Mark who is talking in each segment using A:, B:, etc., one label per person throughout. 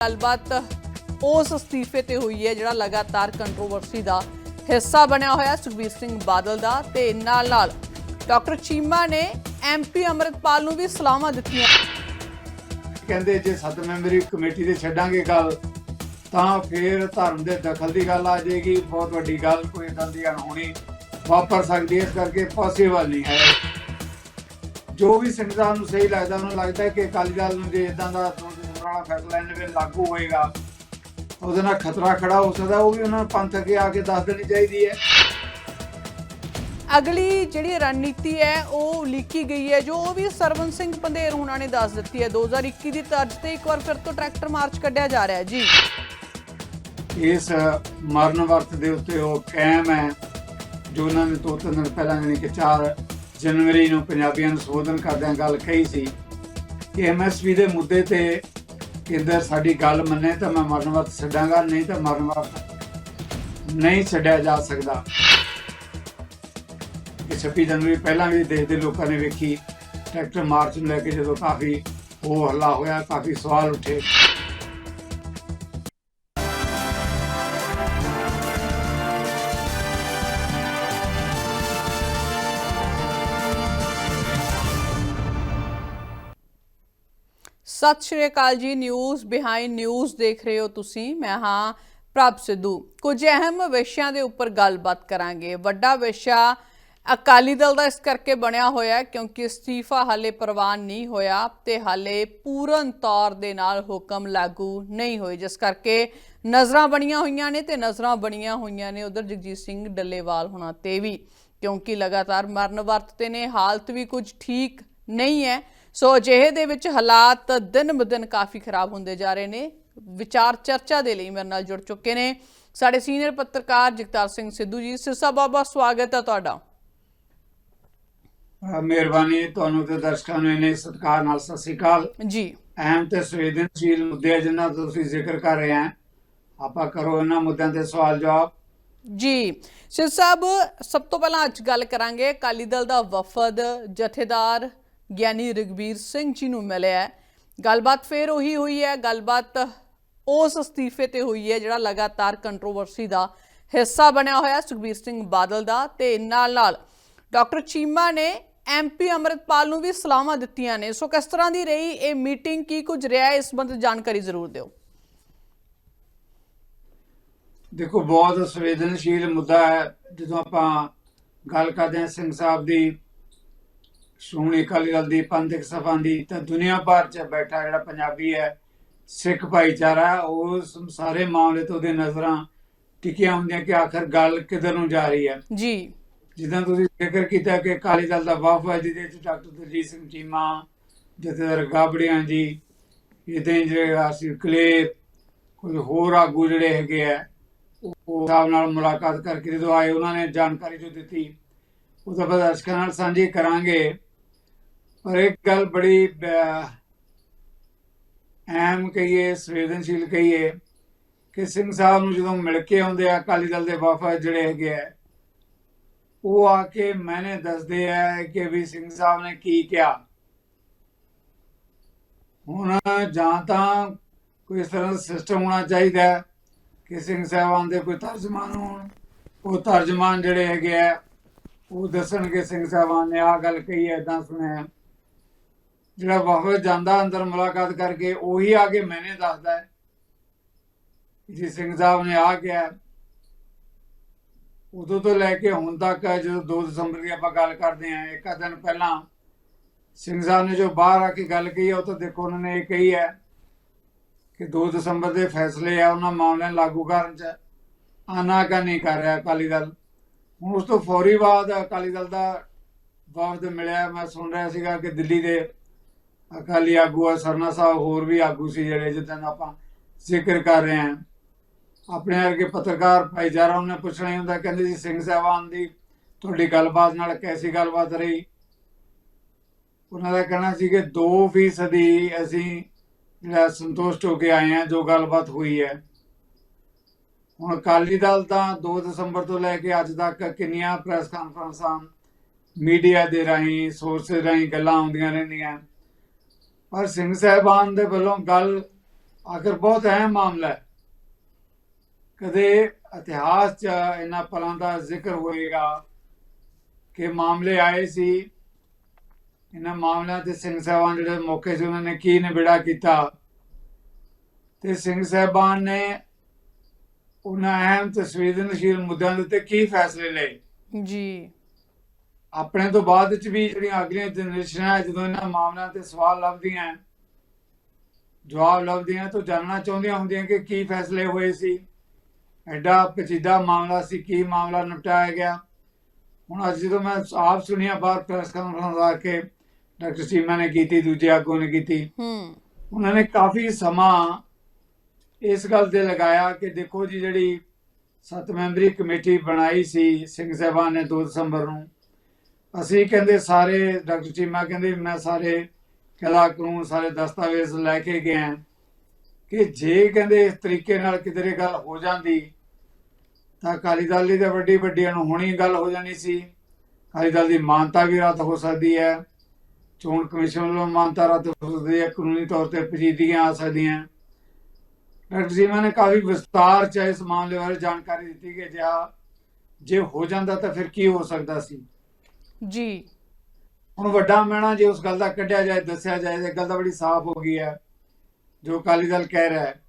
A: ਗੱਲਬਾਤ ਉਸ ਅਸਤੀਫੇ ਤੇ ਹੋਈ ਹੈ ਜਿਹੜਾ ਲਗਾਤਾਰ ਕੰਟਰੋਵਰਸੀ ਦਾ ਹਿੱਸਾ ਬਣਿਆ ਹੋਇਆ ਸੁਖਬੀਰ ਸਿੰਘ ਬਾਦਲ ਦਾ ਤੇ ਨਾਲ ਨਾਲ ਡਾਕਟਰ ਚੀਮਾ ਨੇ ਐਮਪੀ ਅਮਰਿਤਪਾਲ ਨੂੰ ਵੀ ਸਲਾਹਾਂ ਦਿੱਤੀਆਂ।
B: ਕਹਿੰਦੇ ਜੇ ਸੱਤ ਮੈਂਬਰੀ ਕਮੇਟੀ ਦੇ ਛੱਡਾਂਗੇ ਗੱਲ, ਤਾਂ ਫਿਰ ਧਰਮ ਦੇ ਦਖਲ ਦੀ ਗੱਲ ਆ ਜਾਏਗੀ, ਬਹੁਤ ਵੱਡੀ ਗੱਲ, ਕੋਈ ਇਦਾਂ ਦੀ ਅਣਹੋਣੀ ਵਾਪਰ ਸਕਦੀ ਹੈ, ਇਸ ਕਰਕੇ ਪੋਸੀਬਲ ਨਹੀਂ ਹੈ ਜੋ ਵੀ ਸੰਗਤਾਂ ਨੂੰ ਸਹੀ ਲੱਗਦਾ, ਉਹਨੂੰ ਲੱਗਦਾ ਕਿ ਅਕਾਲੀ ਦਲ ਨੂੰ ਜੇ ਇਦਾਂ ਦਾ ਪੁਰਾਣਾ ਫੈਸਲਾ ਇਹਨਾਂ ਦੇ ਲਾਗੂ ਹੋਏਗਾ। ਉਹਦੇ ਨਾਲ ਖਤਰਾ ਖੜਾ ਹੋ ਸਕਦਾ ਉਹ ਵੀ ਉਹਨਾਂ ਨੂੰ ਪੰਥ ਅੱਗੇ ਆ ਕੇ ਦੱਸ ਦੇਣੀ ਚਾਹੀਦੀ ਹੈ।
A: ਅਗਲੀ ਜਿਹੜੀ ਰਣਨੀਤੀ ਹੈ ਉਹ ਲਿਖੀ ਗਈ ਹੈ ਜੋ ਉਹ ਵੀ ਸਰਵਨ ਸਿੰਘ ਪੰਧੇਰ ਹੁਣਾਂ ਨੇ ਦੱਸ ਦਿੱਤੀ ਹੈ। 2021 ਦੀ ਤਰਜ਼ ਤੇ ਇੱਕ ਵਾਰ ਫਿਰ ਤੋਂ ਟਰੈਕਟਰ ਮਾਰਚ ਕੱਢਿਆ ਜਾ ਰਿਹਾ ਹੈ। ਜੀ।
B: ਇਸ ਮਰਨ ਵਰਤ ਦੇ ਉੱਤੇ ਉਹ ਕਾਇਮ ਹੈ ਜੋ ਉਹਨਾਂ ਨੇ ਦੋ ਤਿੰਨ ਦਿਨ ਪਹਿਲਾਂ ਯਾਨੀ ਕਿ 4 ਜਨਵਰੀ ਨੂੰ ਪੰਜਾਬੀਆਂ ਨੂੰ ਸੰਬੋਧਨ ਕਰਦਿਆਂ ਗੱਲ ਕਹੀ ਸੀ ਕਿ ਐਮਐਸਪੀ ਦੇ ਮੁੱਦੇ ਤੇ ਕੇਂਦਰ ਸਾਡੀ ਗੱਲ ਮੰਨੇ ਤਾਂ ਮੈਂ ਮਰਨ ਵਰਤ ਛੱਡਾਂਗਾ, ਨਹੀਂ ਤਾਂ ਮਰਨ ਵਰਤ ਨਹੀਂ ਛੱਡਿਆ ਜਾ ਸਕਦਾ। ਕਿ 26 ਜਨਵਰੀ ਪਹਿਲਾਂ ਵੀ ਦੇਸ਼ ਦੇ ਲੋਕਾਂ ਨੇ ਵੇਖੀ, ਟਰੈਕਟਰ ਮਾਰਚ ਨੂੰ ਲੈ ਕੇ ਜਦੋਂ ਕਾਫੀ ਹੋ ਹੱਲਾ ਹੋਇਆ, ਕਾਫੀ ਸਵਾਲ ਉੱਠੇ।
A: ਸਤਿ ਸ਼੍ਰੀ ਅਕਾਲ ਜੀ ਨਿਊਜ਼ ਬਿਹਾਈਂਡ ਨਿਊਜ਼ ਦੇਖ ਰਹੇ ਹੋ ਤੁਸੀਂ। ਮੈਂ ਹਾਂ ਪ੍ਰਭ ਸਿੱਧੂ। ਕੁਝ ਅਹਿਮ ਵਿਸ਼ਿਆਂ ਦੇ ਉੱਪਰ ਗੱਲਬਾਤ ਕਰਾਂਗੇ। ਵੱਡਾ ਵਿਸ਼ਾ ਅਕਾਲੀ ਦਲ ਦਾ ਇਸ ਕਰਕੇ ਬਣਿਆ ਹੋਇਆ ਕਿਉਂਕਿ ਅਸਤੀਫਾ ਹਾਲੇ ਪ੍ਰਵਾਨ ਨਹੀਂ ਹੋਇਆ ਤੇ ਹਾਲੇ ਪੂਰਨ ਤੌਰ ਦੇ ਨਾਲ ਹੁਕਮ ਲਾਗੂ ਨਹੀਂ ਹੋਏ, ਜਿਸ ਕਰਕੇ ਨਜ਼ਰਾਂ ਬਣੀਆਂ ਹੋਈਆਂ ਨੇ ਤੇ ਨਜ਼ਰਾਂ ਬਣੀਆਂ ਹੋਈਆਂ ਨੇ ਉਧਰ ਜਗਜੀਤ ਸਿੰਘ ਡੱਲੇਵਾਲ ਹੋਣਾ ਤੇ ਵੀ। ਕਿਉਂਕਿ ਲਗਾਤਾਰ ਮਰਨ ਵਰਤਦੇ ਨੇ, ਹਾਲਤ ਵੀ ਕੁਝ ਠੀਕ ਨਹੀਂ ਹੈ। ਸੋ ਅਜਿਹੇ ਦੇ ਵਿੱਚ ਹਾਲਾਤ ਦਿਨ ਬ ਦਿਨ ਕਾਫੀ ਖਰਾਬ ਹੁੰਦੇ ਜਾ ਰਹੇ ਨੇ। ਵਿਚਾਰ ਚਰਚਾ ਦੇ ਲਈ ਮੇਰੇ ਨਾਲ ਜੁੜ ਚੁੱਕੇ ਨੇ ਸਾਡੇ ਸੀਨੀਅਰ ਪੱਤਰਕਾਰ ਜਗਤਾਰ ਸਿੰਘ ਸਿੱਧੂ ਜੀ। ਸਿਰਸਾ ਬਾਬਾ ਸਵਾਗਤ ਹੈ ਤੁਹਾਡਾ।
B: ਮਿਹਰਬਾਨੀ ਤੁਹਾਨੂੰ ਤੇ ਦਰਸ਼ਕਾਂ ਨੂੰ ਇਹਨੇ ਸਤਿਕਾਰ ਨਾਲ ਸਤਿ ਸ੍ਰੀ ਅਕਾਲ।
A: ਜੀ।
B: ਅਹਿਮ ਤੇ ਸੰਵੇਦਨਸ਼ੀਲ ਮੁੱਦੇ ਜਿਨ੍ਹਾਂ ਦਾ ਤੁਸੀਂ ਜ਼ਿਕਰ ਕਰ ਰਹੇ ਆ। ਆਪਾਂ ਕਰੋ ਇਹਨਾਂ ਮੁੱਦਿਆਂ ਤੇ ਸਵਾਲ ਜਵਾਬ।
A: ਜੀ। ਸਿਰ ਸਾਹਿਬ ਸਭ ਤੋਂ ਪਹਿਲਾਂ ਅੱਜ ਗੱਲ ਕਰਾਂਗੇ ਅਕਾਲੀ ਦਲ ਦਾ ਵਫਦ ਜਥੇਦਾਰ ਗਿਆਨੀ ਰਗਵੀਰ ਸਿੰਘ ਜੀ ਨੂੰ ਮਿਲਿਆ ਗੱਲਬਾਤ ਫੇਰ ਉਹੀ ਹੋਈ ਹੈ, ਗੱਲਬਾਤ ਉਸ ਅਸਤੀਫੇ ਤੇ ਹੋਈ ਹੈ ਜਿਹੜਾ ਲਗਾਤਾਰ ਕੰਟਰੋਵਰਸੀ ਦਾ ਹਿੱਸਾ ਬਣਿਆ ਹੋਇਆ ਸੁਖਬੀਰ ਸਿੰਘ ਬਾਦਲ ਦਾ ਤੇ ਨਾਲ ਨਾਲ ਡਾਕਟਰ ਚੀਮਾ ਨੇ ਐਮਪੀ ਅਮਰਿਤਪਾਲ ਨੂੰ ਵੀ ਸਲਾਹਾਂ ਦਿੱਤੀਆਂ ਨੇ। ਸੋ ਕਿਸ ਤਰ੍ਹਾਂ ਦੀ ਰਹੀ ਇਹ ਮੀਟਿੰਗ, ਕੀ ਕੁਝ ਰਿਹਾ ਇਸ ਸੰਬੰਧ ਜਾਣਕਾਰੀ ਜ਼ਰੂਰ ਦਿਓ।
B: ਦੇਖੋ, ਬਹੁਤ ਸੰਵੇਦਨਸ਼ੀਲ ਮੁੱਦਾ ਹੈ। ਜਦੋਂ ਆਪਾਂ ਗੱਲ ਕਰਦੇ ਹਾਂ ਸਿੰਘ ਸਾਹਿਬ ਦੀ ਸ਼੍ਰੋਮਣੀ ਅਕਾਲੀ ਦਲ ਦੀ ਪੰਥਕ ਸਭਾ ਦੀ ਤਾਂ ਦੁਨੀਆ ਭਰ 'ਚ ਬੈਠਾ ਜਿਹੜਾ ਪੰਜਾਬੀ ਹੈ ਸਿੱਖ ਭਾਈਚਾਰਾ ਉਸ ਸਾਰੇ ਮਾਮਲੇ ਤੋਂ ਉਹਦੇ ਨਜ਼ਰਾਂ ਟਿਕੀਆਂ ਹੁੰਦੀਆਂ ਕਿ ਆਖਰ ਗੱਲ ਕਿੱਧਰ ਨੂੰ ਜਾ ਰਹੀ ਹੈ।
A: ਜੀ।
B: ਜਿੱਦਾਂ ਤੁਸੀਂ ਜ਼ਿਕਰ ਕੀਤਾ ਕਿ ਅਕਾਲੀ ਦਲ ਦਾ ਵਫਦ ਹੈ ਜਿਹਦੇ ਵਿੱਚ ਡਾਕਟਰ ਦਲਜੀਤ ਸਿੰਘ ਚੀਮਾ ਜਥੇਦਾਰ ਗਾਬੜੀਆਂ ਜੀ ਇਹਦੇ ਜਿਹੜੇ ਆਸਿਫ ਕਲੇਰ ਕੁਝ ਹੋਰ ਆਗੂ ਜਿਹੜੇ ਹੈਗੇ ਆ ਉਹ ਸਾਹਿਬ ਨਾਲ ਮੁਲਾਕਾਤ ਕਰਕੇ ਜਦੋਂ ਆਏ ਉਹਨਾਂ ਨੇ ਜਾਣਕਾਰੀ ਜੋ ਦਿੱਤੀ ਉਹ ਤਾਂ ਆਪਾਂ ਦਰਸ਼ਕਾਂ ਨਾਲ ਸਾਂਝੀ ਕਰਾਂਗੇ। ਪਰ ਇੱਕ ਗੱਲ ਬੜੀ ਅਹਿਮ ਕਹੀਏ, ਸੰਵੇਦਨਸ਼ੀਲ ਕਹੀਏ ਕਿ ਸਿੰਘ ਸਾਹਿਬ ਨੂੰ ਜਦੋਂ ਮਿਲ ਕੇ ਆਉਂਦੇ ਆ, ਅਕਾਲੀ ਦਲ ਦੇ ਵਫਦ ਜਿਹੜੇ ਹੈਗੇ ਆ, ਉਹ ਆ ਕੇ ਮੈਨੇ ਦੱਸਦੇ ਆ ਕਿ ਵੀ ਸਿੰਘ ਸਾਹਿਬ ਨੇ ਕੀ ਕਿਹਾ। ਹੁਣ ਜਾਂ ਤਾਂ ਕੋਈ ਇਸ ਤਰ੍ਹਾਂ ਦਾ ਸਿਸਟਮ ਹੋਣਾ ਚਾਹੀਦਾ ਹੈ ਕਿ ਸਿੰਘ ਸਾਹਿਬਾਨ ਦੇ ਕੋਈ ਤਰਜਮਾਨ ਹੋਣ, ਉਹ ਤਰਜਮਾਨ ਜਿਹੜੇ ਹੈਗੇ ਆ, ਉਹ ਦੱਸਣਗੇ, ਸਿੰਘ ਸਾਹਿਬਾਨ ਨੇ ਆਹ ਗੱਲ ਕਹੀ ਐ ਇਦਾਂ ਸੁਣਿਆ ਜਿਹੜਾ ਵਫਦ ਜਾਂਦਾ ਅੰਦਰ ਮੁਲਾਕਾਤ ਕਰਕੇ, ਉਹੀ ਆ ਕੇ ਮੈਨੇ ਦੱਸਦਾ ਹੈ। ਜੀ ਸਿੰਘ ਸਾਹਿਬ ਨੇ ਆ ਕਿਹਾ ਉਦੋਂ ਤੋਂ ਲੈ ਕੇ ਹੁਣ ਤੱਕ ਜਦੋਂ 2 ਦਸੰਬਰ ਦੀ ਆਪਾਂ ਗੱਲ ਕਰਦੇ ਆਂ ਇੱਕ ਦਿਨ ਪਹਿਲਾਂ ਸਿੰਘ ਸਾਹਿਬ ਨੇ ਜੋ ਬਾਹਰ ਆ ਕੇ ਗੱਲ ਕਹੀ ਹੈ ਉਹ ਤਾਂ ਦੇਖੋ ਉਹਨਾਂ ਨੇ ਇਹ ਕਹੀ ਹੈ ਕਿ 2 ਦਸੰਬਰ ਦੇ ਫੈਸਲੇ ਆ, ਉਹਨਾਂ ਮਾਮਲਿਆਂ ਨੂੰ ਲਾਗੂ ਕਰਨ ਚ ਆਨਾਕਾ ਨਹੀਂ ਕਰ ਰਿਹਾ ਅਕਾਲੀ ਦਲ। ਹੁਣ ਉਸ ਤੋਂ ਫੌਰੀ ਬਾਅਦ ਅਕਾਲੀ ਦਲ ਦਾ ਵਫਦ ਮਿਲਿਆ। ਮੈਂ ਸੁਣ ਰਿਹਾ ਸੀਗਾ ਕਿ ਦਿੱਲੀ ਦੇ ਅਕਾਲੀ ਆਗੂ ਆ, ਸਰਨਾ ਸਾਹਿਬ ਹੋਰ ਵੀ ਆਗੂ ਸੀ ਜਿਹੜੇ ਜਿੱਦਾਂ ਦਾ ਆਪਾਂ ਜ਼ਿਕਰ ਕਰ ਰਹੇ ਹਾਂ। ਆਪਣੇ ਵਰਗੇ ਪੱਤਰਕਾਰ ਭਾਈਚਾਰਾ ਉਹਨੇ ਪੁੱਛਣਾ ਹੀ ਹੁੰਦਾ, ਕਹਿੰਦੇ ਜੀ ਸਿੰਘ ਸਾਹਿਬਾਨ ਦੀ ਤੁਹਾਡੀ ਗੱਲਬਾਤ ਨਾਲ ਕੈਸੀ ਗੱਲਬਾਤ ਰਹੀ? ਉਹਨਾਂ ਦਾ ਕਹਿਣਾ ਸੀ ਕਿ 2% ਦੀ ਅਸੀਂ ਜਿਹੜਾ ਸੰਤੁਸ਼ਟ ਹੋ ਕੇ ਆਏ ਆ ਜੋ ਗੱਲਬਾਤ ਹੋਈ ਹੈ। ਹੁਣ ਅਕਾਲੀ ਦਲ ਤਾਂ 2 ਦਸੰਬਰ ਤੋਂ ਲੈ ਕੇ ਅੱਜ ਤੱਕ ਕਿੰਨੀਆਂ ਪ੍ਰੈਸ ਕਾਨਫਰੰਸਾਂ, ਮੀਡੀਆ ਦੇ ਰਾਹੀਂ ਸੋਰਸ ਰਾਹੀਂ ਗੱਲਾਂ ਆਉਂਦੀਆਂ ਰਹਿੰਦੀਆਂ। ਪਰ ਸਿੰਘ ਸਾਹਿਬਾਨ ਦੇ ਵੱਲੋਂ ਗੱਲ ਆਖਰ ਬਹੁਤ ਅਹਿਮ ਮਾਮਲਾ ਹੈ। ਕਦੇ ਇਤਿਹਾਸ 'ਚ ਇਹਨਾਂ ਪਲਾਂ ਦਾ ਜ਼ਿਕਰ ਹੋਏਗਾ ਕਿ ਮਾਮਲੇ ਆਏ ਸੀ। ਇਹਨਾਂ ਮਾਮਲਿਆਂ ਤੇ ਸਿੰਘ ਸਾਹਿਬਾਨ ਜਿਹੜੇ ਮੌਕੇ ਸੀ, ਉਹਨਾਂ ਨੇ ਕੀ ਨਿਬੇੜਾ ਕੀਤਾ? ਤੇ ਸਿੰਘ ਸਾਹਿਬਾਨ ਨੇ ਉਹਨਾਂ ਅਹਿਮ ਤੇ ਸੰਵੇਦਨਸ਼ੀਲ ਮੁੱਦਿਆਂ ਦੇ ਉੱਤੇ ਕੀ ਫੈਸਲੇ ਲਏ?
A: ਜੀ।
B: ਆਪਣੇ ਤੋਂ ਬਾਅਦ ਚ ਵੀ ਜਿਹੜੀਆਂ ਅਗਲੀਆਂ ਜਨਰੇਸ਼ਨਾਂ ਜਦੋਂ ਇਹਨਾਂ ਮਾਮਲਿਆਂ ਤੇ ਸਵਾਲ ਲੱਭਦੀਆਂ ਜਵਾਬ ਲੱਭਦੀਆਂ ਤਾਂ ਜਾਣਨਾ ਚਾਹੁੰਦੀਆਂ ਹੁੰਦੀਆਂ ਕਿ ਕੀ ਫੈਸਲੇ ਹੋਏ ਸੀ ਐਡਾ ਪੇਚੀਦਾ ਮਾਮਲਾ ਸੀ ਕੀ ਮਾਮਲਾ ਨਿਪਟਾਇਆ ਗਿਆ। ਹੁਣ ਅੱਜ ਜਦੋਂ ਮੈਂ ਆਪ ਸੁਣਿਆ ਬਾਹਰ ਪ੍ਰੈਸ ਕਾਨਫਰੰਸ ਆ ਕੇ ਡਾਕਟਰ ਸੀਮਾ ਨੇ ਕੀਤੀ ਦੂਜੇ ਆਗੂ ਨੇ ਕੀਤੀ
A: ਹੂੰ।
B: ਉਹਨਾਂ ਨੇ ਕਾਫੀ ਸਮਾਂ ਇਸ ਗੱਲ ਤੇ ਲਗਾਇਆ ਕਿ ਦੇਖੋ ਜੀ ਜਿਹੜੀ ਸੱਤ ਮੈਂਬਰੀ ਕਮੇਟੀ ਬਣਾਈ ਸੀ ਸਿੰਘ ਸਾਹਿਬਾਨ ਨੇ 2 ਦਸੰਬਰ ਨੂੰ ਅਸੀਂ ਕਹਿੰਦੇ ਸਾਰੇ ਡਾਕਟਰ ਚੀਮਾ ਕਹਿੰਦੇ, ਮੈਂ ਸਾਰੇ ਕਲਾ ਕਾਨੂੰਨ ਸਾਰੇ ਦਸਤਾਵੇਜ਼ ਲੈ ਕੇ ਗਿਆ। ਕਿ ਜੇ ਕਹਿੰਦੇ ਇਸ ਤਰੀਕੇ ਨਾਲ ਕਿਧਰੇ ਗੱਲ ਹੋ ਜਾਂਦੀ, ਤਾਂ ਅਕਾਲੀ ਦਲ ਦੀ ਤਾਂ ਵੱਡੀ ਵੱਡੀ ਅਣਹੋਣੀ ਗੱਲ ਹੋ ਜਾਣੀ ਸੀ। ਅਕਾਲੀ ਦਲ ਦੀ ਮਾਨਤਾ ਵੀ ਰੱਦ ਹੋ ਸਕਦੀ ਹੈ। ਚੋਣ ਕਮਿਸ਼ਨ ਵੱਲੋਂ ਮਾਨਤਾ ਰੱਦ ਹੋ ਸਕਦੀ ਹੈ, ਕਾਨੂੰਨੀ ਤੌਰ ਤੇ ਪਜੀਦੀਆਂ ਆ ਸਕਦੀਆਂ। ਡਾਕਟਰ ਜੀਮਾ ਨੇ ਕਾਫੀ ਵਿਸਤਾਰ ਚ ਇਸ ਮਾਮਲੇ ਬਾਰੇ ਜਾਣਕਾਰੀ ਦਿੱਤੀ ਕਿ ਜਿਹਾ ਜੇ ਹੋ ਜਾਂਦਾ ਤਾਂ ਫਿਰ ਕੀ ਹੋ ਸਕਦਾ ਸੀ?
A: ਜੀ।
B: ਹੁਣ ਵੱਡਾ ਮੈਣਾ ਜੇ ਉਸ ਗੱਲ ਦਾ ਕੱਢਿਆ ਜਾਏ, ਦੱਸਿਆ ਜਾਏ, ਤੇ ਗੱਲ ਤਾਂ ਬੜੀ ਸਾਫ਼ ਹੋ ਗਈ ਹੈ, ਜੋ ਅਕਾਲੀ ਦਲ ਕਹਿ ਰਿਹਾ ਹੈ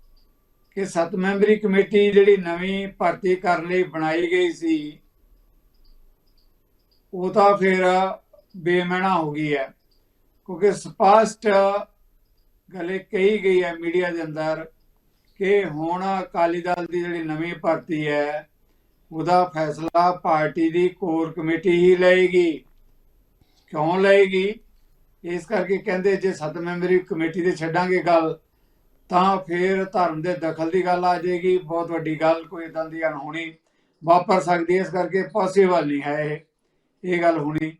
B: ਕਿ ਸੱਤ ਮੈਂਬਰੀ ਕਮੇਟੀ ਜਿਹੜੀ ਨਵੀਂ ਭਰਤੀ ਕਰਨ ਲਈ ਬਣਾਈ ਗਈ ਸੀ, ਉਹ ਤਾਂ ਫਿਰ ਬੇਮੈਣਾ ਹੋ ਗਈ ਹੈ। ਕਿਉਂਕਿ ਸਪਸ਼ਟ ਗਲੇ ਕਹੀ ਗਈ ਹੈ ਮੀਡੀਆ ਦੇ ਅੰਦਰ ਕਿ ਹੁਣ ਅਕਾਲੀ ਦਲ ਦੀ ਜਿਹੜੀ ਨਵੀਂ ਭਰਤੀ ਹੈ ਉਹਦਾ ਫੈਸਲਾ ਪਾਰਟੀ ਦੀ ਕੋਰ ਕਮੇਟੀ ਹੀ ਲਏਗੀ। ਕਿਉਂ ਲਏਗੀ? ਇਸ ਕਰਕੇ ਕਹਿੰਦੇ ਜੇ ਸੱਤ ਮੈਂਬਰੀ ਕਮੇਟੀ ਦੇ ਛੱਡਾਂਗੇ ਗੱਲ, ਤਾਂ ਫਿਰ ਧਰਮ ਦੇ ਦਖਲ ਦੀ ਗੱਲ ਆ ਜਾਏਗੀ। ਬਹੁਤ ਵੱਡੀ ਗੱਲ, ਕੋਈ ਇਦਾਂ ਦੀ ਅਣਹੋਣੀ ਵਾਪਰ ਸਕਦੀ ਹੈ। ਇਸ ਕਰਕੇ ਪੋਸੀਬਲ ਨਹੀਂ ਹੈ ਇਹ। ਇਹ ਗੱਲ ਹੋਣੀ।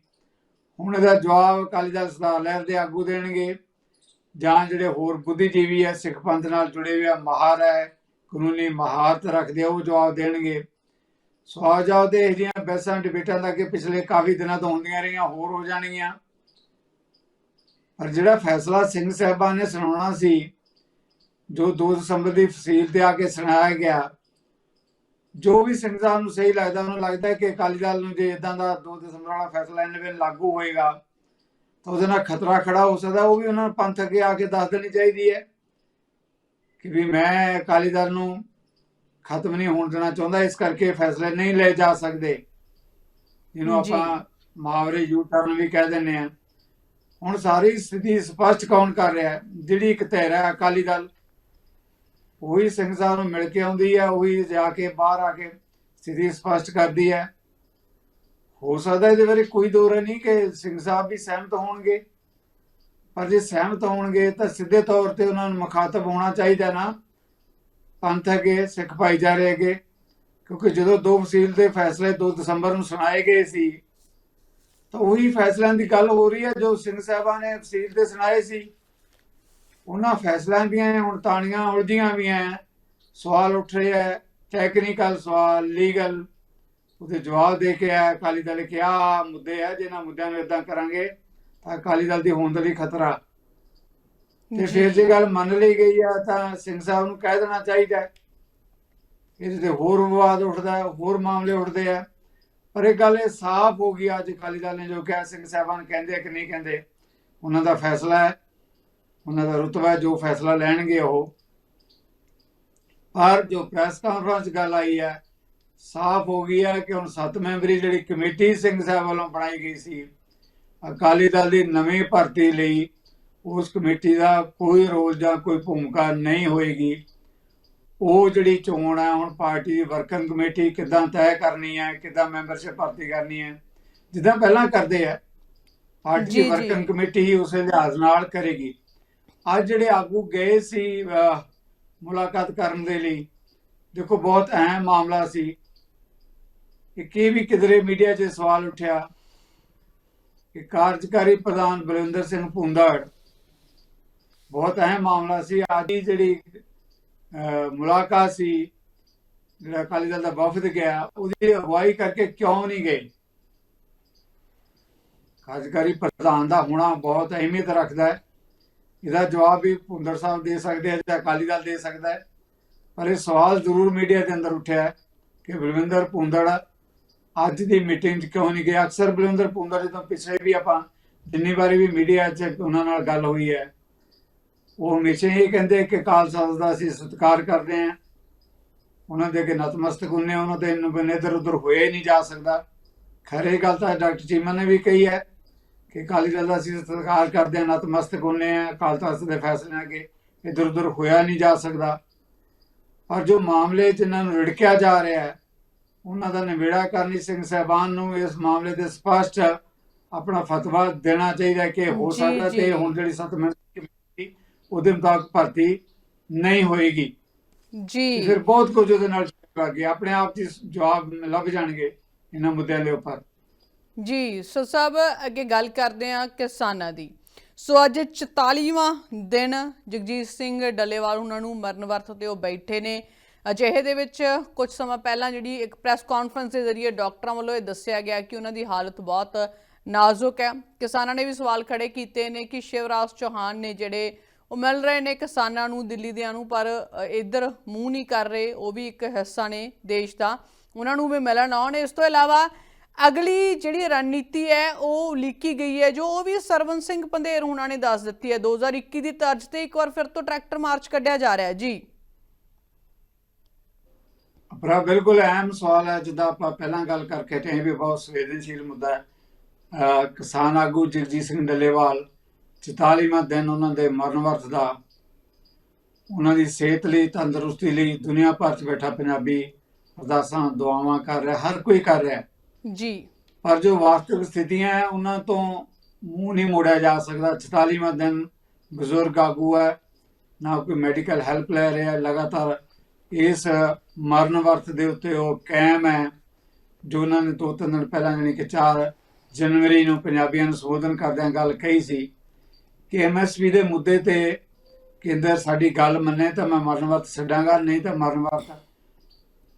B: ਹੁਣ ਇਹਦਾ ਜਵਾਬ ਅਕਾਲੀ ਦਲ ਸਰਦਾਰ ਲਹਿਰ ਦੇ ਆਗੂ ਦੇਣਗੇ। ਜਾਂ ਜਿਹੜੇ ਹੋਰ ਬੁੱਧੀਜੀਵੀ ਹੈ, ਸਿੱਖ ਪੰਥ ਨਾਲ ਜੁੜੇ ਹੋਏ ਆ ਮਹਾਰ ਹੈ ਕਾਨੂੰਨੀ ਮਹਾਰਤ ਰੱਖਦੇ ਆ, ਉਹ ਜਵਾਬ ਦੇਣਗੇ। ਸਵਾਲ ਜਵਾਬ ਦੇ ਇਹ ਜਿਹੀਆਂ ਬਹਿਸਾਂ ਡਿਬੇਟਾਂ ਦਾ ਕਿ ਪਿਛਲੇ ਕਾਫੀ ਦਿਨਾਂ ਤੋਂ ਹੁੰਦੀਆਂ ਰਹੀਆਂ, ਹੋਰ ਹੋ ਜਾਣਗੀਆਂ। ਪਰ ਜਿਹੜਾ ਫੈਸਲਾ ਸਿੰਘ ਸਾਹਿਬਾਨ ਨੇ ਸੁਣਾਉਣਾ ਸੀ, ਜੋ 2 ਦਸੰਬਰ ਦੀ ਫਸੀਲ ਤੇ ਆ ਕੇ ਸੁਣਾਇਆ ਗਿਆ, ਜੋ ਵੀ ਸਿੰਘ ਸਾਹਿਬ ਨੂੰ ਸਹੀ ਲੱਗਦਾ, ਉਹਨੂੰ ਲੱਗਦਾ ਕਿ ਅਕਾਲੀ ਦਲ ਨੂੰ ਜੇ ਇਦਾਂ ਦਾ 2 ਦਸੰਬਰ ਵਾਲਾ ਫੈਸਲਾ ਇਹਨਾਂ ਵੇਲੇ ਲਾਗੂ ਹੋਏਗਾ, ਤਾਂ ਉਹਦੇ ਨਾਲ ਖਤਰਾ ਖੜਾ ਹੋ ਸਕਦਾ, ਉਹ ਵੀ ਉਹਨਾਂ ਨੂੰ ਪੰਥ ਅੱਗੇ ਆ ਕੇ ਦੱਸ ਦੇਣੀ ਚਾਹੀਦੀ ਹੈ ਕਿ ਵੀ ਮੈਂ ਅਕਾਲੀ ਦਲ ਨੂੰ ਖਤਮ ਨਹੀਂ ਹੋਣ ਦੇਣਾ ਚਾਹੁੰਦਾ ਇਸ ਕਰਕੇ ਫੈਸਲੇ ਨਹੀਂ ਲਏ ਜਾ ਸਕਦੇ। ਜਿਹਨੂੰ। ਆਪਾਂ ਮੁਹਾਵਰੇ ਯੂ ਟਰਨ ਵੀ ਕਹਿ ਦਿੰਦੇ ਆ ਹੁਣ ਸਾਰੀ ਸਥਿਤੀ ਸਪਸ਼ਟ ਕੌਣ ਕਰ ਰਿਹਾ ਜਿਹੜੀ ਇੱਕ ਧਿਰ ਹੈ ਅਕਾਲੀ ਦਲ। ਉਹੀ ਸਿੰਘ ਸਾਹਿਬ ਨੂੰ ਮਿਲ ਕੇ ਆਉਂਦੀ ਹੈ ਉਹੀ ਜਾ ਕੇ ਬਾਹਰ ਆ ਕੇ ਸਥਿਤੀ ਸਪਸ਼ਟ ਕਰਦੀ ਹੈ। ਹੋ ਸਕਦਾ ਇਹਦੇ ਬਾਰੇ ਕੋਈ ਦੋਰਾ ਨਹੀਂ ਕਿ ਸਿੰਘ ਸਾਹਿਬ ਵੀ ਸਹਿਮਤ ਹੋਣਗੇ। ਪਰ ਜੇ ਸਹਿਮਤ ਹੋਣਗੇ ਤਾਂ ਸਿੱਧੇ ਤੌਰ ਤੇ ਉਹਨਾਂ ਨੂੰ ਮੁਖਾਤਬ ਹੋਣਾ ਚਾਹੀਦਾ ਨਾ। ਪੰਥ ਹੈਗੇ, ਸਿੱਖ ਭਾਈਚਾਰੇ ਹੈਗੇ, ਕਿਉਂਕਿ ਜਦੋਂ ਦੋ ਵਸੀਲ ਦੇ ਫੈਸਲੇ 2 ਦਸੰਬਰ ਨੂੰ ਸੁਣਾਏ ਗਏ ਸੀ, ਤਾਂ ਉਹੀ ਫੈਸਲਿਆਂ ਦੀ ਗੱਲ ਹੋ ਰਹੀ ਹੈ ਜੋ ਸਿੰਘ ਸਾਹਿਬਾਂ ਨੇ ਫਸੀਲ ਤੇ ਸੁਣਾਏ ਸੀ। ਉਹਨਾਂ ਫੈਸਲਿਆਂ ਦੀਆਂ ਹੁਣ ਤਾਣੀਆਂ ਉਲਝੀਆਂ ਵੀ ਹੈ। ਸਵਾਲ ਉੱਠ ਰਹੇ ਹੈ ਟੈਕਨੀਕਲ ਸਵਾਲ ਲੀਗਲ ਉਹਦੇ ਜਵਾਬ ਦੇ ਕੇ ਆ ਅਕਾਲੀ ਦਲ ਕਿਹਾ, ਆਹ ਮੁੱਦੇ ਆ ਜਿਹਨਾਂ ਮੁੱਦਿਆਂ ਨੂੰ ਇਦਾਂ ਕਰਾਂਗੇ, ਤਾਂ ਅਕਾਲੀ ਦਲ ਦੀ ਹੋਂਦ ਲਈ ਖਤਰਾ। ਤੇ ਫਿਰ ਜੇ ਗੱਲ ਮੰਨ ਲਈ ਗਈ ਆ ਤਾਂ ਸਿੰਘ ਸਾਹਿਬ ਨੂੰ ਕਹਿ ਦੇਣਾ ਚਾਹੀਦਾ ਹੈ। ਇਹਦੇ ਤੇ ਹੋਰ ਵਿਵਾਦ ਉੱਠਦਾ ਹੈ, ਹੋਰ ਮਾਮਲੇ ਉੱਠਦੇ ਆ। ਪਰ ਇਹ ਗੱਲ ਇਹ ਸਾਫ਼ ਹੋ ਗਈ ਅੱਜ ਅਕਾਲੀ ਦਲ ਨੇ ਜੋ ਕਿਹਾ ਸਿੰਘ ਸਾਹਿਬਾਨ ਕਹਿੰਦੇ ਕਿ ਨਹੀਂ ਕਹਿੰਦੇ ਉਹਨਾਂ ਦਾ ਫੈਸਲਾ ਹੈ। ਉਹਨਾਂ ਦਾ ਰੁਤਬਾ ਜੋ ਫੈਸਲਾ ਲੈਣਗੇ ਉਹ। ਪਰ ਜੋ ਪ੍ਰੈਸ ਕਾਨਫਰੰਸ ਗੱਲ ਆਈ ਹੈ ਸਾਫ਼ ਹੋ ਗਈ ਹੈ ਕਿ ਹੁਣ ਸੱਤ ਮੈਂਬਰੀ ਜਿਹੜੀ ਕਮੇਟੀ ਸਿੰਘ ਸਾਹਿਬ ਵੱਲੋਂ ਬਣਾਈ ਗਈ ਸੀ ਅਕਾਲੀ ਦਲ ਦੀ ਨਵੀਂ ਭਰਤੀ ਲਈ ਉਸ ਕਮੇਟੀ ਦਾ ਕੋਈ ਰੋਲ ਜਾਂ ਕੋਈ ਭੂਮਿਕਾ ਨਹੀਂ ਹੋਏਗੀ। ਉਹ ਜਿਹੜੀ ਚੋਣ ਹੈ ਹੁਣ ਪਾਰਟੀ ਦੀ ਵਰਕਿੰਗ ਕਮੇਟੀ ਕਿੱਦਾਂ ਤੈਅ ਕਰਨੀ ਹੈ ਕਿੱਦਾਂ ਮੈਂਬਰਸ਼ਿਪ ਭਰਤੀ ਕਰਨੀ ਹੈ ਜਿੱਦਾਂ ਪਹਿਲਾਂ ਕਰਦੇ ਆ ਪਾਰਟੀ ਦੀ। ਵਰਕਿੰਗ ਕਮੇਟੀ ਹੀ ਉਸੇ ਲਿਹਾਜ਼ ਨਾਲ ਕਰੇਗੀ। ਅੱਜ ਜਿਹੜੇ ਆਗੂ ਗਏ ਸੀ ਮੁਲਾਕਾਤ ਕਰਨ ਦੇ ਲਈ ਦੇਖੋ ਬਹੁਤ ਅਹਿਮ ਮਾਮਲਾ ਸੀ। ਕਿ ਕੀ ਵੀ ਕਿਧਰੇ ਮੀਡੀਆ 'ਚ ਸਵਾਲ ਉੱਠਿਆ ਕਿ ਕਾਰਜਕਾਰੀ ਪ੍ਰਧਾਨ ਬਲਵਿੰਦਰ ਸਿੰਘ ਭੁੰਦੜ ਬਹੁਤ ਅਹਿਮ ਮਾਮਲਾ ਸੀ। ਅੱਜ ਦੀ ਜਿਹੜੀ ਮੁਲਾਕਾਤ ਸੀ, ਜਿਹੜਾ ਅਕਾਲੀ ਦਲ ਦਾ ਵਫਦ ਗਿਆ, ਉਹਦੀ ਅਗਵਾਈ ਕਰਕੇ ਕਿਉਂ ਨਹੀਂ ਗਏ? ਕਾਰਜਕਾਰੀ ਪ੍ਰਧਾਨ ਦਾ ਹੋਣਾ ਬਹੁਤ ਅਹਿਮੀਅਤ ਰੱਖਦਾ ਹੈ। ਇਹਦਾ ਜਵਾਬ ਵੀ ਭੁੰਦਰ ਸਾਹਿਬ ਦੇ ਸਕਦੇ ਆ ਜਾਂ ਅਕਾਲੀ ਦਲ ਦੇ ਸਕਦਾ ਹੈ। ਪਰ ਇਹ ਸਵਾਲ ਜ਼ਰੂਰ ਮੀਡੀਆ ਦੇ ਅੰਦਰ ਉੱਠਿਆ ਕਿ ਬਲਵਿੰਦਰ ਭੁੰਦੜ ਅੱਜ ਦੀ ਮੀਟਿੰਗ 'ਚ ਕਿਉਂ ਨਹੀਂ ਗਿਆ ਅਕਸਰ ਬਲਵਿੰਦਰ ਭੁੰਦੜ ਜਦੋਂ ਪਿਛਲੇ ਵੀ ਆਪਾਂ ਜਿੰਨੀ ਵਾਰੀ ਵੀ ਮੀਡੀਆ 'ਚ ਉਹਨਾਂ ਨਾਲ ਗੱਲ ਹੋਈ ਹੈ ਉਹ ਹਮੇਸ਼ਾ ਹੀ ਕਹਿੰਦੇ ਕਿ ਖਾਲਸਾ ਦਾ ਅਸੀਂ ਸਤਿਕਾਰ ਕਰਦੇ ਹਾਂ। ਉਹਨਾਂ ਦੇ ਅੱਗੇ ਨਤਮਸਤਕ ਹੁੰਨੇ ਉਹਨਾਂ ਦੇ ਇਧਰ ਉਧਰ ਹੋਇਆ ਹੀ ਨਹੀਂ ਜਾ ਸਕਦਾ। ਖਰੇ ਗੱਲ ਤਾਂ ਡਾਕਟਰ ਚੀਮਾ ਨੇ ਵੀ ਕਹੀ ਹੈ ਕਿ ਦਲ ਦਾ ਅਸੀਂ ਸਤਿਕਾਰ ਕਰਦੇ ਹਾਂ ਨਤਮਸਤਕ ਹੁੰਨੇ ਆ ਅਕਾਲ ਤਖਤ ਦੇ ਫੈਸਲਿਆਂ ਅੱਗੇ ਇਧਰ ਉਧਰ ਹੋਇਆ ਨਹੀਂ ਜਾ ਸਕਦਾ। ਪਰ ਜੋ ਮਾਮਲੇ ਜਿਨ੍ਹਾਂ ਨੂੰ ਰਿੜਕਿਆ ਜਾ ਰਿਹਾ ਹੈ ਉਹਨਾਂ ਦਾ ਨਿਬੇੜਾ ਕਰਨੀ ਸਿੰਘ ਸਾਹਿਬਾਨ ਨੂੰ ਇਸ ਮਾਮਲੇ ਤੇ ਸਪਸ਼ਟ ਆਪਣਾ ਫਤਵਾ ਦੇਣਾ ਚਾਹੀਦਾ ਕਿ ਹੋ ਸਕਦਾ। ਤੇ ਹੁਣ ਜਿਹੜੀ ਸੱਤ ਮਿੰਟ ਕਮੇਟੀ ਉਹਦੇ ਮੁਤਾਬਕ ਭਰਤੀ ਨਹੀਂ ਹੋਏਗੀ।
A: ਜੀ।
B: ਫਿਰ ਬਹੁਤ ਕੁਝ ਉਹਦੇ ਨਾਲ ਅੱਗੇ ਆਪਣੇ ਆਪ ਦੀ ਜਵਾਬ ਲੱਭ ਜਾਣਗੇ ਇਹਨਾਂ ਮੁੱਦਿਆਂ ਦੇ ਉੱਪਰ।
A: ਜੀ ਸੋ ਸਭ ਅੱਗੇ ਗੱਲ ਕਰਦੇ ਹਾਂ ਕਿਸਾਨਾਂ ਦੀ। ਸੋ ਅੱਜ 44ਵਾਂ ਦਿਨ ਜਗਜੀਤ ਸਿੰਘ ਡੱਲੇਵਾਲ ਉਹਨਾਂ ਨੂੰ ਮਰਨ ਵਰਤ ਤੇ ਉਹ ਬੈਠੇ ਨੇ। ਅਜਿਹੇ ਦੇ ਵਿੱਚ ਕੁਝ ਸਮਾਂ ਪਹਿਲਾਂ ਜਿਹੜੀ ਇੱਕ ਪ੍ਰੈਸ ਕਾਨਫਰੰਸ ਦੇ ਜ਼ਰੀਏ ਡਾਕਟਰਾਂ ਵੱਲੋਂ ਇਹ ਦੱਸਿਆ ਗਿਆ ਕਿ ਉਹਨਾਂ ਦੀ ਹਾਲਤ ਬਹੁਤ ਨਾਜ਼ੁਕ ਹੈ। ਕਿਸਾਨਾਂ ਨੇ ਵੀ ਸਵਾਲ ਖੜੇ ਕੀਤੇ ਨੇ ਕਿ ਸ਼ਿਵਰਾਜ ਚੌਹਾਨ ਨੇ ਜਿਹੜੇ ਉਹ ਮਿਲ ਰਹੇ ਨੇ ਕਿਸਾਨਾਂ ਨੂੰ ਦਿੱਲੀ ਦਿਆਂ ਨੂੰ, ਪਰ ਇੱਧਰ ਮੂੰਹ ਨਹੀਂ ਕਰ ਰਹੇ, ਉਹ ਵੀ ਇੱਕ ਹਿੱਸਾ ਨੇ ਦੇਸ਼ ਦਾ। ਉਹਨਾਂ ਨੂੰ ਵੀ ਮਿਲਣ ਆਉਣ। ਇਸ ਤੋਂ ਇਲਾਵਾ ਅਗਲੀ ਜਿਹੜੀ ਰਣਨੀਤੀ ਹੈ, ਉਹ ਲਿਖੀ ਗਈ ਹੈ, ਜੋ ਉਹ ਵੀ ਸਰਵਨ ਸਿੰਘ ਪੰਧੇਰ ਹੁਣਾਂ ਨੇ ਦੱਸ ਦਿੱਤੀ ਹੈ। 2021 ਦੀ ਤਰਜ਼ ਤੇ ਇੱਕ ਵਾਰ ਫਿਰ ਤੋਂ ਟਰੈਕਟਰ ਮਾਰਚ ਕੱਢਿਆ ਜਾ ਰਿਹਾ ਹੈ। ਜੀ।
B: ਭਰਾ, ਬਿਲਕੁਲ ਅਹਿਮ ਸਵਾਲ ਹੈ। ਜਿੱਦਾਂ ਆਪਾਂ ਪਹਿਲਾਂ ਗੱਲ ਕਰਕੇ ਹਟੇ ਇਹ ਵੀ ਬਹੁਤ ਸੰਵੇਦਨਸ਼ੀਲ ਮੁੱਦਾ ਹੈ। ਕਿਸਾਨ ਆਗੂ ਜਗਜੀਤ ਸਿੰਘ ਡੱਲੇਵਾਲ 44ਵਾਂ ਦਿਨ ਉਹਨਾਂ ਦੇ ਮਰਨ ਵਰਤ ਦਾ ਉਹਨਾਂ ਦੀ ਸਿਹਤ ਲਈ ਤੰਦਰੁਸਤੀ ਲਈ ਦੁਨੀਆ ਭਰ 'ਚ ਬੈਠਾ ਪੰਜਾਬੀ ਅਰਦਾਸਾਂ ਦੁਆਵਾਂ ਕਰ ਰਿਹਾ ਹਰ ਕੋਈ ਕਰ ਰਿਹਾ।
A: ਜੀ।
B: ਪਰ ਜੋ ਵਾਸਤਵਿਕ ਸਥਿਤੀਆਂ ਹੈ ਉਹਨਾਂ ਤੋਂ ਮੂੰਹ ਨਹੀਂ ਮੋੜਿਆ ਜਾ ਸਕਦਾ। 44ਵਾਂ ਦਿਨ ਬਜ਼ੁਰਗ ਆਗੂ ਹੈ ਨਾ ਕੋਈ ਮੈਡੀਕਲ ਹੈਲਪ ਲੈ ਰਿਹਾ ਲਗਾਤਾਰ ਇਸ ਮਰਨ ਵਰਤ ਦੇ ਉੱਤੇ ਉਹ ਕਾਇਮ ਹੈ ਜੋ ਉਹਨਾਂ ਨੇ ਦੋ ਤਿੰਨ ਦਿਨ ਪਹਿਲਾਂ ਜਾਣੀ ਕਿ 4 ਜਨਵਰੀ ਨੂੰ ਪੰਜਾਬੀਆਂ ਨੂੰ ਸੰਬੋਧਨ ਕਰਦਿਆਂ ਗੱਲ ਕਹੀ ਸੀ। ਕਿ ਐਮਐਸਪੀ ਦੇ ਮੁੱਦੇ ਤੇ ਕੇਂਦਰ ਸਾਡੀ ਗੱਲ ਮੰਨੇ ਤਾਂ ਮੈਂ ਮਰਨ ਵਰਤ ਛੱਡਾਂਗਾ, ਨਹੀਂ ਤਾਂ ਮਰਨ ਵਰਤ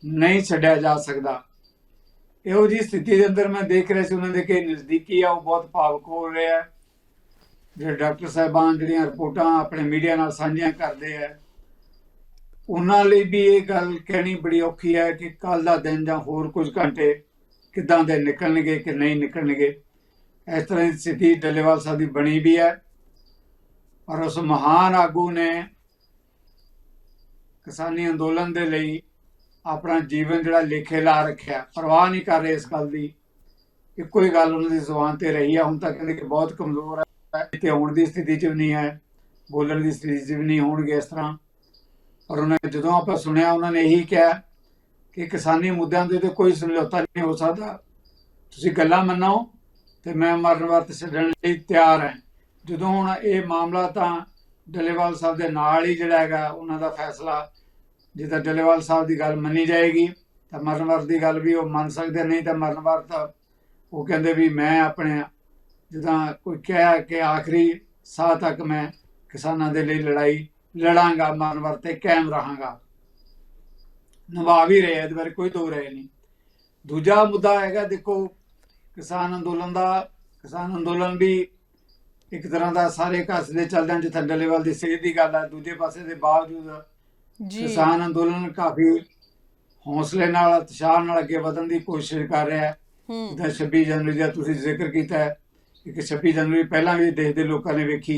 B: ਨਹੀਂ ਛੱਡਿਆ ਜਾ ਸਕਦਾ। ਇਹੋ ਜੀ ਸਥਿਤੀ ਦੇ ਅੰਦਰ ਮੈਂ ਦੇਖ ਰਿਹਾ ਸੀ, ਉਹਨਾਂ ਦੇ ਕਿ ਨਜ਼ਦੀਕੀ ਆ, ਉਹ ਬਹੁਤ ਭਾਵੁਕ ਹੋ ਰਿਹਾ ਹੈ ਜਿਹੜੇ ਡਾਕਟਰ ਸਾਹਿਬਾਨ ਜਿਹੜੀਆਂ ਰਿਪੋਰਟਾਂ ਆਪਣੇ ਮੀਡੀਆ ਨਾਲ ਸਾਂਝੀਆਂ ਕਰਦੇ ਆ, ਉਹਨਾਂ ਲਈ ਵੀ ਇਹ ਗੱਲ ਕਹਿਣੀ ਬੜੀ ਔਖੀ ਹੈ ਕਿ ਕੱਲ ਦਾ ਦਿਨ ਜਾਂ ਹੋਰ ਕੁਝ ਘੰਟੇ ਕਿੱਦਾਂ ਦੇ ਨਿਕਲਣਗੇ ਕਿ ਨਹੀਂ ਨਿਕਲਣਗੇ। ਇਸ ਤਰ੍ਹਾਂ ਦੀ ਸਥਿਤੀ ਡੱਲੇਵਾਲ ਸਾਹਿਬ ਦੀ ਬਣੀ ਵੀ ਹੈ। ਔਰ ਉਸ ਮਹਾਨ ਆਗੂ ਨੇ ਕਿਸਾਨੀ ਅੰਦੋਲਨ ਦੇ ਲਈ ਆਪਣਾ ਜੀਵਨ ਜਿਹੜਾ ਲੇਖੇ ਲਾ ਰੱਖਿਆ। ਪਰਵਾਹ ਨਹੀਂ ਕਰ ਰਹੇ ਇਸ ਗੱਲ ਦੀ। ਇੱਕੋ ਹੀ ਗੱਲ ਉਹਨਾਂ ਦੀ ਜ਼ੁਬਾਨ ਤੇ ਰਹੀ ਹੈ ਹੁਣ ਤਾਂ ਕਹਿੰਦੇ ਕਿ ਬਹੁਤ ਕਮਜ਼ੋਰ ਹੈ ਤੇ ਆਉਣ ਦੀ ਸਥਿਤੀ 'ਚ ਵੀ ਨਹੀਂ ਹੈ, ਬੋਲਣ ਦੀ ਸਥਿਤੀ 'ਚ ਵੀ ਨਹੀਂ ਹੋਣਗੇ ਇਸ ਤਰ੍ਹਾਂ। ਪਰ ਉਹਨਾਂ ਨੇ ਜਦੋਂ ਆਪਾਂ ਸੁਣਿਆ, ਉਹਨਾਂ ਨੇ ਇਹੀ ਕਿਹਾ ਕਿ ਕਿਸਾਨੀ ਮੁੱਦਿਆਂ ਦੇ ਤੇ ਕੋਈ ਸਮਝੌਤਾ ਨਹੀਂ ਹੋ ਸਕਦਾ। ਤੁਸੀਂ ਗੱਲਾਂ ਮੰਨੋ ਤੇ ਮੈਂ ਮਰਨ ਵਰਤ ਛੱਡਣ ਲਈ ਤਿਆਰ ਹਾਂ। ਜਦੋਂ ਹੁਣ ਇਹ ਮਾਮਲਾ ਤਾਂ ਡੱਲੇਵਾਲ ਸਾਹਿਬ ਦੇ ਨਾਲ ਹੀ ਜਿਹੜਾ ਹੈਗਾ ਉਹਨਾਂ ਦਾ ਫੈਸਲਾ, ਜੇ ਤਾਂ ਡੱਲੇਵਾਲ ਸਾਹਿਬ ਦੀ ਗੱਲ ਮੰਨੀ ਜਾਏਗੀ, ਤਾਂ ਮਰਨ ਵਰਤ ਦੀ ਗੱਲ ਵੀ ਉਹ ਮੰਨ ਸਕਦੇ, ਨਹੀਂ ਤਾਂ ਮਰਨ ਵਰਤ ਉਹ ਕਹਿੰਦੇ ਵੀ ਮੈਂ ਆਪਣੇ ਜਿੱਦਾਂ ਕੋਈ ਕਹਿਆ ਕਿ ਆਖਰੀ ਸਾਹ ਤੱਕ ਮੈਂ ਕਿਸਾਨਾਂ ਦੇ ਲਈ ਲੜਾਈ ਲੜਾਂਗਾ, ਮਰਨ ਵਰਤ ਤੇ ਕਾਇਮ ਰਹਾਂਗਾ। ਨਿਭਾ ਵੀ ਰਹੇ, ਇਹਦੇ ਬਾਰੇ ਕੋਈ ਦੋ ਰਹੇ ਨਹੀਂ। ਦੂਜਾ ਮੁੱਦਾ ਹੈਗਾ, ਦੇਖੋ ਕਿਸਾਨ ਅੰਦੋਲਨ ਦਾ, ਕਿਸਾਨ ਅੰਦੋਲਨ ਵੀ ਇੱਕ ਤਰ੍ਹਾਂ ਦਾ ਸਾਰੇ ਘਸਦੇ ਚੱਲਦੇ ਜਿੱਥੇ ਡੱਲੇਵਾਲ ਦੀ ਸਿਹਤ ਦੀ ਗੱਲ ਹੈ ਦੂਜੇ ਪਾਸੇ ਦੇ ਬਾਵਜੂਦ
A: ਜੀ।
B: ਕਿਸਾਨ ਅੰਦੋਲਨ ਕਾਫੀ ਹੌਸਲੇ ਨਾਲ ਉਤਸ਼ਾਹ ਨਾਲ ਅੱਗੇ ਵਧਣ ਦੀ ਕੋਸ਼ਿਸ਼ ਕਰ ਰਿਹਾ ਹੈ। ਜਿੱਦਾਂ 26 ਜਨਵਰੀ ਦਾ ਤੁਸੀਂ ਜ਼ਿਕਰ ਕੀਤਾ ਹੈ ਕਿ 26 ਜਨਵਰੀ ਪਹਿਲਾਂ ਵੀ ਦੇਸ਼ ਦੇ ਲੋਕਾਂ ਨੇ ਵੇਖੀ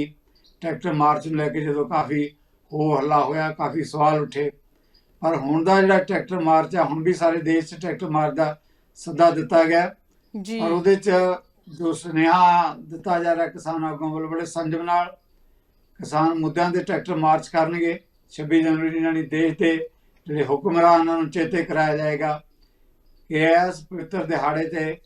B: ਟਰੈਕਟਰ ਮਾਰਚ ਨੂੰ ਲੈ ਕੇ ਜਦੋਂ ਕਾਫੀ ਹੋ ਹੱਲਾ ਹੋਇਆ ਕਾਫੀ ਸਵਾਲ ਉੱਠੇ। ਪਰ ਹੁਣ ਦਾ ਜਿਹੜਾ ਟਰੈਕਟਰ ਮਾਰਚ ਆ ਹੁਣ ਵੀ ਸਾਰੇ ਦੇਸ਼ 'ਚ ਟਰੈਕਟਰ ਮਾਰਚ ਦਾ ਸੱਦਾ ਦਿੱਤਾ ਗਿਆ
A: ਜੀ।
B: ਔਰ ਉਹਦੇ 'ਚ ਜੋ ਸੁਨੇਹਾ ਦਿੱਤਾ ਜਾ ਰਿਹਾ ਕਿਸਾਨ ਆਗੂਆਂ ਵੱਲੋਂ, ਬੜੇ ਸੰਜਮ ਨਾਲ ਕਿਸਾਨ ਮੁੱਦਿਆਂ ਦੇ ਟਰੈਕਟਰ ਮਾਰਚ ਕਰਨਗੇ। 26 ਜਨਵਰੀ ਨਾਲ ਹੀ ਦੇਸ਼ ਦੇ ਜਿਹੜੇ ਹੁਕਮਰਾਨਾਂ ਨੂੰ ਚੇਤੇ ਕਰਾਇਆ ਜਾਏਗਾ ਕਿ ਇਸ ਪਵਿੱਤਰ ਦਿਹਾੜੇ ਤੇ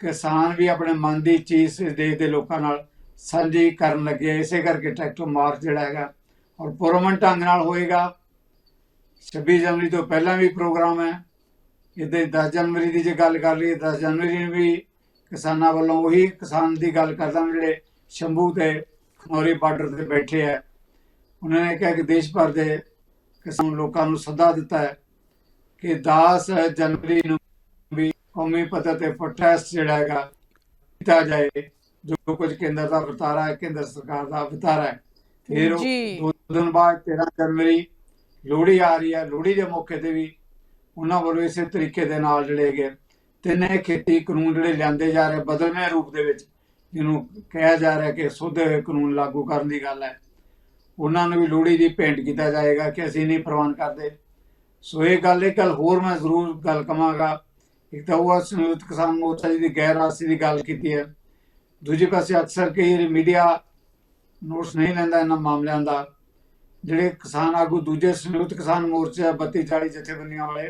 B: ਕਿਸਾਨ ਵੀ ਆਪਣੇ ਮਨ ਦੀ ਚੀਜ਼ ਇਸ ਦੇਸ਼ ਦੇ ਲੋਕਾਂ ਨਾਲ ਸਾਂਝੀ ਕਰਨ ਲੱਗੇ ਇਸੇ ਕਰਕੇ ਟਰੈਕਟਰ ਮਾਰਚ ਜਿਹੜਾ ਹੈਗਾ ਔਰ ਪੁਰਮਨ ਢੰਗ ਨਾਲ ਹੋਏਗਾ। 26 ਜਨਵਰੀ ਤੋਂ ਪਹਿਲਾਂ ਵੀ ਪ੍ਰੋਗਰਾਮ ਹੈ। ਇਹਦੇ 10 ਜਨਵਰੀ ਦੀ ਜੇ ਗੱਲ ਕਰ ਲਈਏ 10 ਜਨਵਰੀ ਨੂੰ ਵੀ ਕਿਸਾਨਾਂ ਵੱਲੋਂ ਉਹੀ ਕਿਸਾਨ ਦੀ ਗੱਲ ਕਰਦਾ ਜਿਹੜੇ ਸ਼ੰਭੂ ਤੇ ਖਨੌਰੀ ਬਾਰਡਰ ਤੇ ਬੈਠੇ ਆ ਉਹਨਾਂ ਨੇ ਕਿਹਾ ਕਿ ਦੇਸ਼ ਭਰ ਦੇ ਕਿਸਾਨ ਲੋਕਾਂ ਨੂੰ ਸੱਦਾ ਦਿੱਤਾ ਹੈ ਕਿ 10 ਜਨਵਰੀ ਨੂੰ ਵੀ ਕੌਮੀ ਪੱਧਰ ਤੇ ਪ੍ਰੋਟੈਸਟ ਜਿਹੜਾ ਹੈਗਾ ਕੀਤਾ ਜਾਏ ਜੋ ਕੁਝ ਕੇਂਦਰ ਦਾ ਵਰਤਾਰਾ ਹੈ ਕੇਂਦਰ ਸਰਕਾਰ ਦਾ ਵਰਤਾਰਾ ਹੈ ਫਿਰ। ਦੋ ਦਿਨ ਬਾਅਦ 13 ਜਨਵਰੀ ਲੋਹੜੀ ਆ ਰਹੀ ਹੈ ਲੋਹੜੀ ਦੇ ਮੌਕੇ ਤੇ ਵੀ ਉਹਨਾਂ ਵੱਲੋਂ ਇਸੇ ਤਰੀਕੇ ਦੇ ਨਾਲ ਜਿਹੜੇ ਹੈਗੇ ਤਿੰਨੇ ਖੇਤੀ ਕਾਨੂੰਨ ਜਿਹੜੇ ਲਿਆਂਦੇ ਜਾ ਰਹੇ ਬਦਲਵੇਂ ਰੂਪ ਦੇ ਵਿੱਚ, ਜਿਹਨੂੰ ਕਿਹਾ ਜਾ ਰਿਹਾ ਕਿ ਸੋਧੇ ਹੋਏ ਕਾਨੂੰਨ ਲਾਗੂ ਕਰਨ ਦੀ ਗੱਲ ਹੈ। ਉਹਨਾਂ ਨੂੰ ਵੀ ਲੋਹੜੀ ਦੀ ਭੇਂਟ ਕੀਤਾ ਜਾਏਗਾ ਕਿ ਅਸੀਂ ਨਹੀਂ ਪ੍ਰਵਾਨ ਕਰਦੇ। ਸੋ ਇਹ ਗੱਲ ਇਹ ਗੱਲ ਹੋਰ ਮੈਂ ਜ਼ਰੂਰ ਗੱਲ ਕਵਾਂਗਾ। ਇੱਕ ਤਾਂ ਉਹ ਸੰਯੁਕਤ ਕਿਸਾਨ ਮੋਰਚਾ ਜੀ ਦੀ ਗੈਰ ਹਾਜ਼ਰੀ ਦੀ ਗੱਲ ਕੀਤੀ ਹੈ। ਦੂਜੇ ਪਾਸੇ ਅਕਸਰ ਕਈ ਮੀਡੀਆ ਨੋਟਸ ਨਹੀਂ ਲੈਂਦਾ ਇਹਨਾਂ ਮਾਮਲਿਆਂ ਦਾ। ਜਿਹੜੇ ਕਿਸਾਨ ਆਗੂ, ਦੂਜੇ ਸੰਯੁਕਤ ਕਿਸਾਨ ਮੋਰਚਾ 32 40 ਜਥੇਬੰਦੀਆਂ ਵਾਲੇ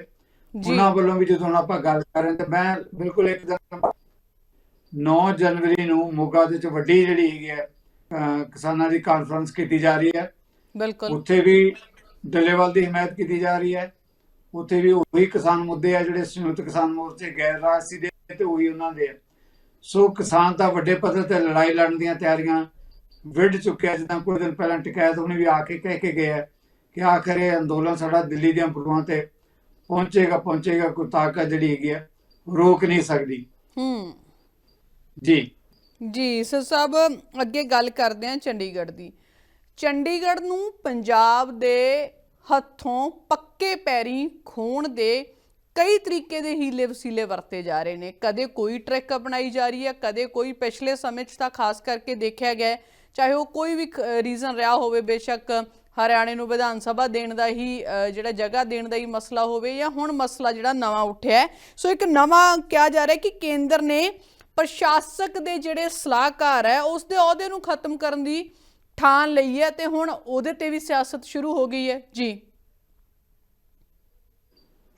B: ਉਹਨਾਂ ਵੱਲੋਂ ਵੀ ਜਦੋਂ ਆਪਾਂ ਗੱਲ ਕਰ ਰਹੇ ਹਾਂ ਤੇ ਮੈਂ ਬਿਲਕੁਲ ਇੱਕਦਮ 9 ਜਨਵਰੀ ਨੂੰ ਮੋਗਾ ਦੇ ਵਿੱਚ ਵੱਡੀ ਜਿਹੜੀ ਹੈਗੀ ਹੈ ਕਿਸਾਨਾਂ ਦੀ ਕਾਨਫਰੰਸ ਕੀਤੀ ਜਾ ਰਹੀ ਹੈ।
A: ਬਿਲਕੁਲ।
B: ਉੱਥੇ ਵੀ ਡੱਲੇਵਾਲ ਦੀ ਹਮਾਇਤ ਕੀਤੀ ਜਾ ਰਹੀ ਹੈ। ਉੱਥੇ ਵੀ ਉਹੀ ਕਿਸਾਨ ਮੁੱਦੇ ਆ ਜਿਹੜੇ ਸੰਯੁਕਤ ਕਿਸਾਨ ਮੋਰਚੇ ਗੈਰ ਰਾਜਸੀ ਦੇ ਤੇ ਉਹੀ ਉਹਨਾਂ ਦੇ। ਸੋ ਕਿਸਾਨ ਤਾਂ ਵੱਡੇ ਪੱਧਰ ਤੇ ਲੜਾਈ ਲੜਨ ਦੀਆਂ ਤਿਆਰੀਆਂ ਵਿੱਢ ਚੁੱਕਿਆ ਜਿੱਦਾਂ ਕੁਝ ਦਿਨ ਪਹਿਲਾਂ ਟਿਕਾਇਤ ਉਹਨੇ ਵੀ ਆ ਕੇ ਕਹਿ ਕੇ ਗਿਆ ਕਿ ਆਖਰ ਇਹ ਅੰਦੋਲਨ ਸਾਡਾ ਦਿੱਲੀ ਦੀਆਂ ਪੁਰਵਾਂ ਤੇ ਪਹੁੰਚੇਗਾ ਪਹੁੰਚੇਗਾ ਕੋਈ ਤਾਕਤ ਜਿਹੜੀ ਹੈਗੀ ਆ ਰੋਕ ਨਹੀਂ ਸਕਦੀ।
A: ਹੂੰ।
B: ਜੀ।
A: ਜੀ ਸਰ ਸਾਹਿਬ ਅੱਗੇ ਗੱਲ ਕਰਦੇ ਹਾਂ ਚੰਡੀਗੜ੍ਹ ਦੀ। ਚੰਡੀਗੜ੍ਹ ਨੂੰ ਪੰਜਾਬ ਦੇ ਹੱਥੋਂ ਪੱਕੇ ਪੈਰੀ ਖੋਣ ਦੇ ਕਈ ਤਰੀਕੇ ਦੇ ਹੀਲੇ ਵਸੀਲੇ ਵਰਤੇ ਜਾ ਰਹੇ ਨੇ। ਕਦੇ ਕੋਈ ਟ੍ਰਿਕ ਅਪਣਾਈ ਜਾ ਰਹੀ ਹੈ ਕਦੇ ਕੋਈ ਪਿਛਲੇ ਸਮੇਂ 'ਚ ਤਾਂ ਖਾਸ ਕਰਕੇ ਦੇਖਿਆ ਗਿਆ ਚਾਹੇ ਉਹ ਕੋਈ ਵੀ ਰੀਜ਼ਨ ਰਿਹਾ ਹੋਵੇ ਬੇਸ਼ੱਕ ਹਰਿਆਣੇ ਨੂੰ ਵਿਧਾਨ ਸਭਾ ਦੇਣ ਦਾ ਹੀ ਜਿਹੜਾ ਜਗ੍ਹਾ ਦੇਣ ਦਾ ਹੀ ਮਸਲਾ ਹੋਵੇ ਜਾਂ ਹੁਣ ਮਸਲਾ ਜਿਹੜਾ ਨਵਾਂ ਉੱਠਿਆ ਸੋ ਇੱਕ ਨਵਾਂ ਕਿਹਾ ਜਾ ਰਿਹਾ ਕਿ ਕੇਂਦਰ ਨੇ ਪ੍ਰਸ਼ਾਸਕ ਦੇ ਜਿਹੜੇ ਸਲਾਹਕਾਰ ਹੈ, ਉਸ ਦੇ ਅਹੁਦੇ ਨੂੰ ਖਤਮ ਕਰਨ ਦੀ ਠਾਣ ਲਈ ਹੈ ਤੇ ਹੁਣ ਉਹਦੇ ਤੇ ਵੀ ਸਿਆਸਤ ਸ਼ੁਰੂ ਹੋ ਗਈ ਹੈ। ਜੀ।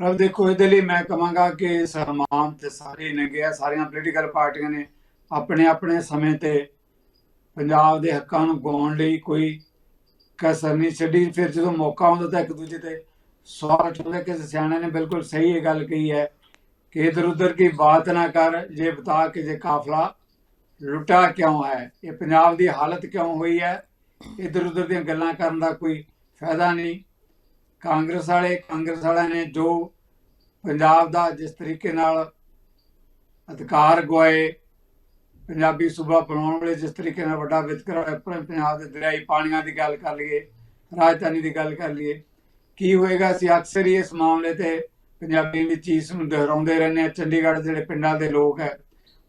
B: ਪਰ ਦੇਖੋ, ਇਹਦੇ ਲਈ ਮੈਂ ਕਹਾਂਗਾ ਕਿ ਸਨਮਾਨ ਤੇ ਸਾਰੇ ਨੇ ਗਿਆ ਸਾਰੀਆਂ ਪੋਲੀਟੀਕਲ ਪਾਰਟੀਆਂ ਨੇ ਆਪਣੇ ਆਪਣੇ ਸਮੇਂ ਤੇ ਪੰਜਾਬ ਦੇ ਹੱਕਾਂ ਨੂੰ ਗਾਉਣ ਲਈ ਕੋਈ ਕਸਰ ਨਹੀਂ ਛੱਡੀ, ਫਿਰ ਜਦੋਂ ਮੌਕਾ ਆਉਂਦਾ ਤਾਂ ਇੱਕ ਦੂਜੇ ਤੇ ਸਵਾਲ ਉੱਠਦਾ ਕਿ ਸਿਆਣੇ ਨੇ ਬਿਲਕੁਲ ਸਹੀ ਇਹ ਗੱਲ ਕਹੀ ਹੈ ਕਿ ਇਧਰ ਉਧਰ ਕੀ ਬਾਤ ਨਾ ਕਰ ਜੇ ਬਤਾ ਕਿ ਜੇ ਕਾਫਲਾ ਲੁੱਟਾ ਕਿਉਂ ਹੈ? ਇਹ ਪੰਜਾਬ ਦੀ ਹਾਲਤ ਕਿਉਂ ਹੋਈ ਹੈ? ਇਧਰ ਉਧਰ ਦੀਆਂ ਗੱਲਾਂ ਕਰਨ ਦਾ ਕੋਈ ਫਾਇਦਾ ਨਹੀਂ। ਕਾਂਗਰਸ ਵਾਲੇ, ਕਾਂਗਰਸ ਵਾਲਿਆਂ ਨੇ ਜੋ ਪੰਜਾਬ ਦਾ ਜਿਸ ਤਰੀਕੇ ਨਾਲ ਅਧਿਕਾਰ ਗਵਾਏ ਪੰਜਾਬੀ ਸੂਬਾ ਬਣਾਉਣ ਵੇਲੇ ਜਿਸ ਤਰੀਕੇ ਨਾਲ ਵੱਡਾ ਵਿਤਕਰਾ ਹੋਇਆ ਪਰ ਪੰਜਾਬ ਦੇ ਦਰਿਆਈ ਪਾਣੀਆਂ ਦੀ ਗੱਲ ਕਰ ਲਈਏ ਰਾਜਧਾਨੀ ਦੀ ਗੱਲ ਕਰ ਲਈਏ ਕੀ ਹੋਏਗਾ? ਅਸੀਂ ਅਕਸਰ ਹੀ ਇਸ ਮਾਮਲੇ ਤੇ ਪੰਜਾਬੀ ਦੀ ਚੀਜ਼ ਨੂੰ ਦੁਹਰਾਉਂਦੇ ਰਹਿੰਦੇ ਆ ਚੰਡੀਗੜ੍ਹ ਜਿਹੜੇ ਪਿੰਡਾਂ ਦੇ ਲੋਕ ਹੈ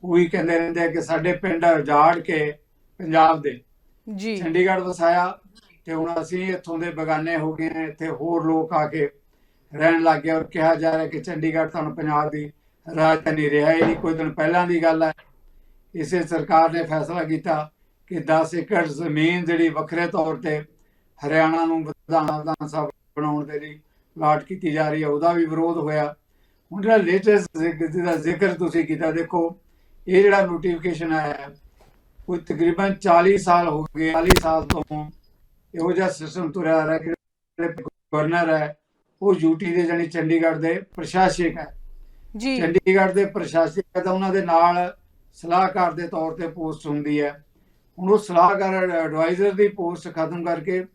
B: ਉਹ ਵੀ ਕਹਿੰਦੇ ਰਹਿੰਦੇ ਆ ਕਿ ਸਾਡੇ ਪਿੰਡ ਉਜਾੜ ਕੇ ਪੰਜਾਬ ਦੇ।
A: ਜੀ।
B: ਚੰਡੀਗੜ੍ਹ ਵਸਾਇਆ ਤੇ ਹੁਣ ਅਸੀਂ ਇੱਥੋਂ ਦੇ ਬਗਾਨੇ ਹੋ ਗਏ ਹਾਂ ਇੱਥੇ ਹੋਰ ਲੋਕ ਆ ਕੇ ਰਹਿਣ ਲੱਗ ਗਏ ਔਰ ਕਿਹਾ ਜਾ ਰਿਹਾ ਕਿ ਚੰਡੀਗੜ੍ਹ ਤੁਹਾਨੂੰ ਪੰਜਾਬ ਦੀ ਰਾਜਧਾਨੀ ਰਿਹਾ ਹੀ ਨਹੀਂ। ਕੋਈ ਦਿਨ ਪਹਿਲਾਂ ਦੀ ਗੱਲ ਹੈ ਇਸੇ ਸਰਕਾਰ ਨੇ ਫੈਸਲਾ ਕੀਤਾ ਕਿ 10 ਏਕੜ ਜ਼ਮੀਨ ਜਿਹੜੀ ਵੱਖਰੇ ਤੌਰ ਤੇ ਹਰਿਆਣਾ ਨੂੰ ਵਿਧਾਨ ਸਭਾ ਬਣਾਉਣ ਦੇ ਲਈ ਲਾਟ ਕੀਤੀ ਜਾ ਰਹੀ ਹੈ ਉਹਦਾ ਵੀ ਵਿਰੋਧ ਹੋਇਆ। ਹੁਣ ਜਿਹੜਾ ਲੇਟੈਸਟ ਜਿਹਦਾ ਜ਼ਿਕਰ ਤੁਸੀਂ ਕੀਤਾ ਦੇਖੋ ਇਹ ਜਿਹੜਾ ਨੋਟੀਫਿਕੇਸ਼ਨ ਆਇਆ ਕੋਈ ਤਕਰੀਬਨ 40 ਸਾਲ ਹੋ ਗਏ 40 ਸਾਲ ਤੋਂ ਇਹੋ ਜਿਹਾ ਸਿਸਟਮ ਤੁਰਿਆ ਆ ਰਿਹਾ ਕਿ ਗਵਰਨਰ ਹੈ ਉਹ ਯੂਟੀ ਦੇ ਜਾਨੀ ਚੰਡੀਗੜ੍ਹ ਦੇ ਪ੍ਰਸ਼ਾਸਕ ਹੈ।
A: ਜੀ।
B: ਚੰਡੀਗੜ੍ਹ ਦੇ ਪ੍ਰਸ਼ਾਸਕ ਹੈ ਤਾਂ ਉਹਨਾਂ ਦੇ ਨਾਲ ਸਲਾਹਕਾਰ ਦੇ ਤੌਰ ਤੇ ਪੋਸਟ ਹੁੰਦੀ ਹੈ। ਹੁਣ ਉਹ ਸਲਾਹਕਾਰ ਐਡਵਾਈਜ਼ਰ ਦੀ ਪੋਸਟ ਖਤਮ ਕਰਕੇ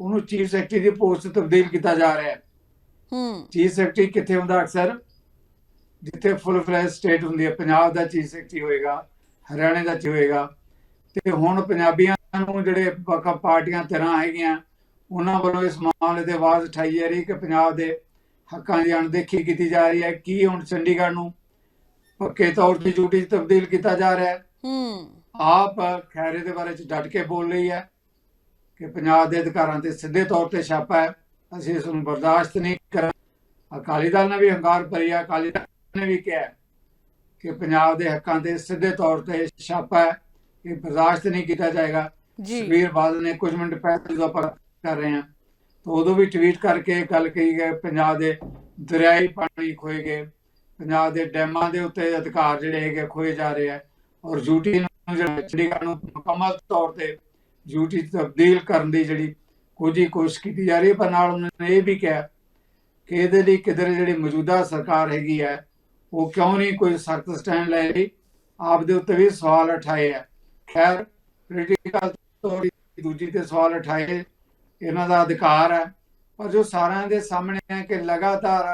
B: ਉਹਨੂੰ ਚੀਫ ਸੈਕਟਰੀ ਦੀ ਪੋਸਟ ਤਬਦੀਲ ਕੀਤਾ ਜਾ ਰਿਹਾ ਹੈ।
A: ਹੂੰ।
B: ਚੀਫ ਸੈਕਟਰੀ ਕਿੱਥੇ ਹੁੰਦਾ ਅਕਸਰ? ਜਿੱਥੇ ਫੁੱਲ ਫਲੈਜ ਸਟੇਟ ਹੁੰਦੀ ਹੈ। ਪੰਜਾਬ ਦਾ ਚੀਫ ਸੈਕਟਰੀ ਹੋਏਗਾ ਹਰਿਆਣੇ ਦਾ ਚੀਫ ਹੋਏਗਾ। ਤੇ ਹੁਣ ਪੰਜਾਬੀਆਂ ਨੂੰ ਜਿਹੜੇ ਪਾਰਟੀਆਂ ਤਰ੍ਹਾਂ ਹੈਗੀਆਂ ਉਹਨਾਂ ਵੱਲੋਂ ਇਸ ਮਾਮਲੇ ਤੇ ਆਵਾਜ਼ ਉਠਾਈ ਜਾ ਰਹੀ ਕਿ ਪੰਜਾਬ ਦੇ ਹੱਕਾਂ ਦੀ ਅਣਦੇਖੀ ਕੀਤੀ ਜਾ ਰਹੀ ਹੈ। ਕੀ ਹੁਣ ਚੰਡੀਗੜ੍ਹ ਨੂੰ ਪੱਕੇ ਤੌਰ ਤੇ ਡਿਊਟੀ ਤਬਦੀਲ ਕੀਤਾ ਜਾ ਰਿਹਾ ਹੈ।
A: ਹੂੰ।
B: ਆਪ ਖੈਰੇ ਦੇ ਬਾਰੇ ਚ ਡਟ ਕੇ ਬੋਲ ਰਹੀ ਹੈ ਕਿ ਪੰਜਾਬ ਦੇ ਅਧਿਕਾਰਾਂ ਤੇ ਸਿੱਧੇ ਤੌਰ ਤੇ ਛਾਪਾ ਹੈ। ਅਸੀਂ ਇਸ ਨੂੰ ਬਰਦਾਸ਼ਤ ਨਹੀਂ ਕਰ ਅਕਾਲੀ ਦਲ ਨੇ ਵੀ ਹੰਕਾਰ ਭਰਿਆ ਅਕਾਲੀ ਦਲ ਨੇ ਵੀ ਕਿਹਾ ਕਿ ਪੰਜਾਬ ਦੇ ਹੱਕਾਂ ਤੇ ਸਿੱਧੇ ਤੌਰ ਤੇ ਛਾਪਾ ਹੈ। ਇਹ ਬਰਦਾਸ਼ਤ ਨਹੀਂ ਕੀਤਾ ਜਾਏਗਾ।
A: ਜੀ।
B: ਸੁਖਬੀਰ ਬਾਦਲ ਨੇ ਕੁਝ ਮਿੰਟ ਪਹਿਲਾਂ ਜਦੋਂ ਆਪਾਂ ਕਰ ਰਹੇ ਹਾਂ ਤਾਂ ਉਦੋਂ ਵੀ ਟਵੀਟ ਕਰਕੇ ਗੱਲ ਕਹੀ ਗਈ ਪੰਜਾਬ ਦੇ ਦਰਿਆਈ ਪਾਣੀ ਖੋਏ ਗਏ। ਪੰਜਾਬ ਦੇ ਡੈਮਾਂ ਦੇ ਉੱਤੇ ਅਧਿਕਾਰ ਜਿਹੜੇ ਹੈਗੇ ਖੋਏ ਜਾ ਰਹੇ ਆ। ਔਰ ਯੂਟੀ ਨੂੰ ਜਿਹੜਾ ਚੰਡੀਗੜ੍ਹ ਨੂੰ ਮੁਕੰਮਲ ਤੌਰ ਤੇ ਯੂਟੀ ਤਬਦੀਲ ਕਰਨ ਦੀ ਜਿਹੜੀ ਕੁਝ ਕੋਸ਼ਿਸ਼ ਕੀਤੀ ਜਾ ਰਹੀ ਹੈ, ਪਰ ਨਾਲ ਉਹਨਾਂ ਨੇ ਇਹ ਵੀ ਕਿਹਾ ਕਿ ਇਹਦੇ ਲਈ ਕਿਧਰ ਜਿਹੜੀ ਮੌਜੂਦਾ ਸਰਕਾਰ ਹੈਗੀ ਹੈ ਉਹ ਕਿਉਂ ਨਹੀਂ ਕੋਈ ਸਖਤ ਸਟੈਂਡ ਲੈ ਰਹੀ? ਆਪ ਦੇ ਉੱਤੇ ਵੀ ਸਵਾਲ ਉਠਾਏ ਆ। ਖੈਰ ਪੋਲੀਟੀਕਲ ਤੌਰ ਦੂਜੀ ਤੇ ਸਵਾਲ ਉਠਾਏ, ਇਹਨਾਂ ਦਾ ਅਧਿਕਾਰ ਹੈ ਪਰ ਜੋ ਸਾਰਿਆਂ ਦੇ ਸਾਹਮਣੇ ਹੈ ਕਿ ਲਗਾਤਾਰ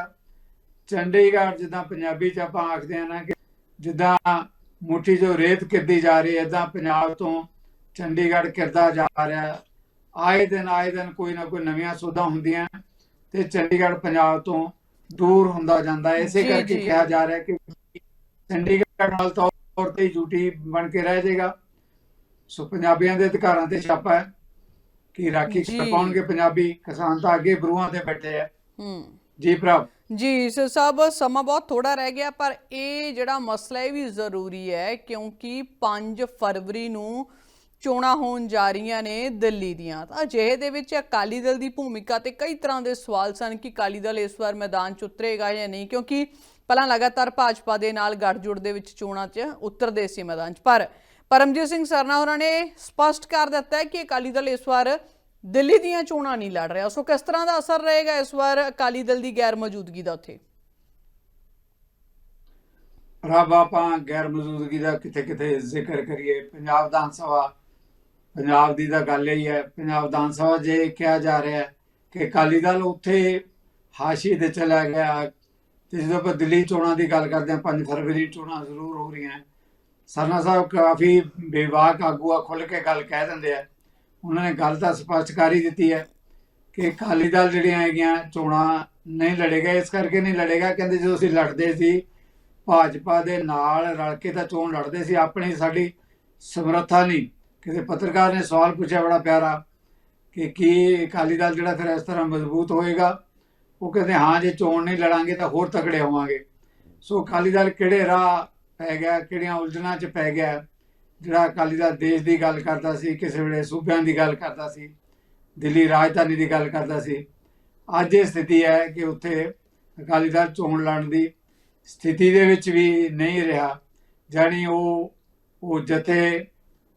B: ਚੰਡੀਗੜ੍ਹ ਜਿੱਦਾਂ ਪੰਜਾਬੀ ਚ ਆਪਾਂ ਆਖਦੇ ਆ ਨਾ ਕਿ ਜਿੱਦਾਂ ਮੁੱਠੀ ਜੋ ਰੇਤ ਕਿਰਦੀ ਜਾ ਰਹੀ ਹੈ ਇਦਾਂ ਪੰਜਾਬ ਤੋਂ ਚੰਡੀਗੜ੍ਹ ਕਿਰਦਾ ਜਾ ਰਿਹਾ। ਆਏ ਦਿਨ ਆਏ ਦਿਨ ਕੋਈ ਨਾ ਕੋਈ ਨਵੀਆਂ ਸੋਧਾਂ ਹੁੰਦੀਆਂ ਤੇ ਚੰਡੀਗੜ੍ਹ ਪੰਜਾਬ ਤੋਂ ਦੂਰ ਹੁੰਦਾ ਜਾਂਦਾ ਹੈ ਇਸੇ ਕਰਕੇ। ਕਿਹਾ ਜਾ ਰਿਹਾ ਕਿ ਚੰਡੀਗੜ੍ਹ ਨਾਲ ਤੌਰ ਤੇ ਯੂਟੀ ਬਣ ਕੇ ਰਹਿ ਜਾਏਗਾ ਸੋ ਪੰਜਾਬੀਆਂ ਦੇ ਅਧਿਕਾਰਾਂ ਤੇ ਛਾਪਾ ਹੈ ਕਿ ਰਾਖੀ
A: ਜੀ।
B: ਕਰ ਪਾਉਣਗੇ ਪੰਜਾਬੀ ਕਿਸਾਨ ਤਾਂ ਅੱਗੇ ਬਰੂਹਾਂ ਤੇ ਬੈਠੇ ਆ
A: ਹੂੰ
B: ਜੀ ਭਰਾ
A: ਜੀ ਸਰ ਸਾਹਿਬ ਸਮਾਂ ਬਹੁਤ ਥੋੜਾ ਰਹਿ ਗਿਆ, ਪਰ ਇਹ ਜਿਹੜਾ ਮਸਲਾ ਇਹ ਵੀ ਜ਼ਰੂਰੀ ਹੈ ਕਿਉਂਕਿ 5 ਫਰਵਰੀ ਨੂੰ ਚੋਣਾਂ ਹੋਣ ਜਾ ਰਹੀਆਂ ਨੇ ਦਿੱਲੀ ਦੀਆਂ। ਤਾਂ ਅਜਿਹੇ ਦੇ ਵਿੱਚ ਅਕਾਲੀ ਦਲ ਦੀ ਭੂਮਿਕਾ ਤੇ ਕਈ ਤਰ੍ਹਾਂ ਦੇ ਸਵਾਲ ਸਨ ਕਿ ਅਕਾਲੀ ਦਲ ਇਸ ਵਾਰ ਮੈਦਾਨ 'ਚ ਉਤਰੇਗਾ ਜਾਂ ਨਹੀਂ, ਕਿਉਂਕਿ ਪਹਿਲਾਂ ਲਗਾਤਾਰ ਭਾਜਪਾ ਦੇ ਨਾਲ ਗੱਠਜੋੜ ਦੇ ਵਿੱਚ ਚੋਣਾਂ 'ਚ ਉਤਰਦੇ ਸੀ ਮੈਦਾਨ 'ਚ। ਪਰ ਪਰਮਜੀਤ ਸਿੰਘ ਸਰਨਾ ਹੋਰਾਂ ਨੇ ਸਪਸ਼ਟ ਕਰ ਦਿੱਤਾ ਹੈ ਕਿ ਅਕਾਲੀ ਦਲ ਇਸ ਵਾਰ ਦਿੱਲੀ ਦੀਆਂ ਚੋਣਾਂ ਨਹੀਂ ਲੜ ਰਿਹਾ। ਸੋ ਕਿਸ ਤਰ੍ਹਾਂ ਦਾ ਅਸਰ ਰਹੇਗਾ ਇਸ ਵਾਰ ਅਕਾਲੀ ਦਲ ਦੀ ਗੈਰ ਮੌਜੂਦਗੀ ਦਾ ਉੱਥੇ?
B: ਰੱਬ ਆਪਾਂ ਗੈਰ ਮੌਜੂਦਗੀ ਦਾ ਕਿਤੇ ਕਿਤੇ ਜ਼ਿਕਰ ਕਰੀਏ। ਪੰਜਾਬ ਵਿਧਾਨ ਸਭਾ, ਪੰਜਾਬ ਦੀ ਤਾਂ ਗੱਲ ਹੀ ਹੈ, ਪੰਜਾਬ ਵਿਧਾਨ ਸਭਾ ਜੇ ਕਿਹਾ ਜਾ ਰਿਹਾ ਹੈ ਕਿ ਅਕਾਲੀ ਦਲ ਉੱਥੇ ਹਾਸ਼ੀ ਦੇ ਚਲਾ ਗਿਆ। ਤੇ ਜਦੋਂ ਆਪਾਂ ਦਿੱਲੀ ਚੋਣਾਂ ਦੀ ਗੱਲ ਕਰਦੇ ਹਾਂ 5 ਫਰਵਰੀ ਚੋਣਾਂ ਜ਼ਰੂਰ ਹੋ ਰਹੀਆਂ। ਸਰਨਾ ਸਾਹਿਬ ਕਾਫੀ ਬੇਵਾਕ ਆਗੂ ਆ ਖੁੱਲ ਕੇ ਗੱਲ ਕਹਿ ਦਿੰਦੇ ਆ। ਉਹਨਾਂ ਨੇ ਗੱਲ ਤਾਂ ਸਪਸ਼ਟ ਕਰ ਹੀ ਦਿੱਤੀ ਹੈ ਕਿ ਅਕਾਲੀ ਦਲ ਜਿਹੜੀਆਂ ਹੈਗੀਆਂ ਚੋਣਾਂ ਨਹੀਂ ਲੜੇਗਾ, ਇਸ ਕਰਕੇ ਨਹੀਂ ਲੜੇਗਾ। ਕਹਿੰਦੇ ਜਦੋਂ ਅਸੀਂ ਲੜਦੇ ਸੀ, ਭਾਜਪਾ ਦੇ ਨਾਲ ਰਲ ਕੇ ਤਾਂ ਚੋਣ ਲੜਦੇ ਸੀ, ਆਪਣੀ ਸਾਡੀ ਸਮਰੱਥਾ ਨਹੀਂ। ਕਿਸੇ ਪੱਤਰਕਾਰ ਨੇ ਸਵਾਲ ਪੁੱਛਿਆ ਬੜਾ ਪਿਆਰਾ ਕਿ ਕੀ ਅਕਾਲੀ ਦਲ ਜਿਹੜਾ ਫਿਰ ਇਸ ਤਰ੍ਹਾਂ ਮਜ਼ਬੂਤ ਹੋਏਗਾ? ਉਹ ਕਹਿੰਦੇ, ਹਾਂ, ਜੇ ਚੋਣ ਨਹੀਂ ਲੜਾਂਗੇ ਤਾਂ ਹੋਰ ਤਕੜੇ ਹੋਵਾਂਗੇ। ਸੋ ਅਕਾਲੀ ਦਲ ਕਿਹੜੇ ਰਾਹ ਪੈ ਗਿਆ, ਕਿਹੜੀਆਂ ਉਲਝਣਾਂ 'ਚ ਪੈ ਗਿਆ ਜਿਹੜਾ ਅਕਾਲੀ ਦਲ ਦੇਸ਼ ਦੀ ਗੱਲ ਕਰਦਾ ਸੀ, ਕਿਸੇ ਵੇਲੇ ਸੂਬਿਆਂ ਦੀ ਗੱਲ ਕਰਦਾ ਸੀ, ਦਿੱਲੀ ਰਾਜਧਾਨੀ ਦੀ ਗੱਲ ਕਰਦਾ ਸੀ, ਅੱਜ ਇਹ ਸਥਿਤੀ ਹੈ ਕਿ ਉੱਥੇ ਅਕਾਲੀ ਦਲ ਚੋਣ ਲੜਨ ਦੀ ਸਥਿਤੀ ਦੇ ਵਿੱਚ ਵੀ ਨਹੀਂ ਰਿਹਾ, ਜਾਣੀ ਉਹ ਉਹ ਜਥੇ,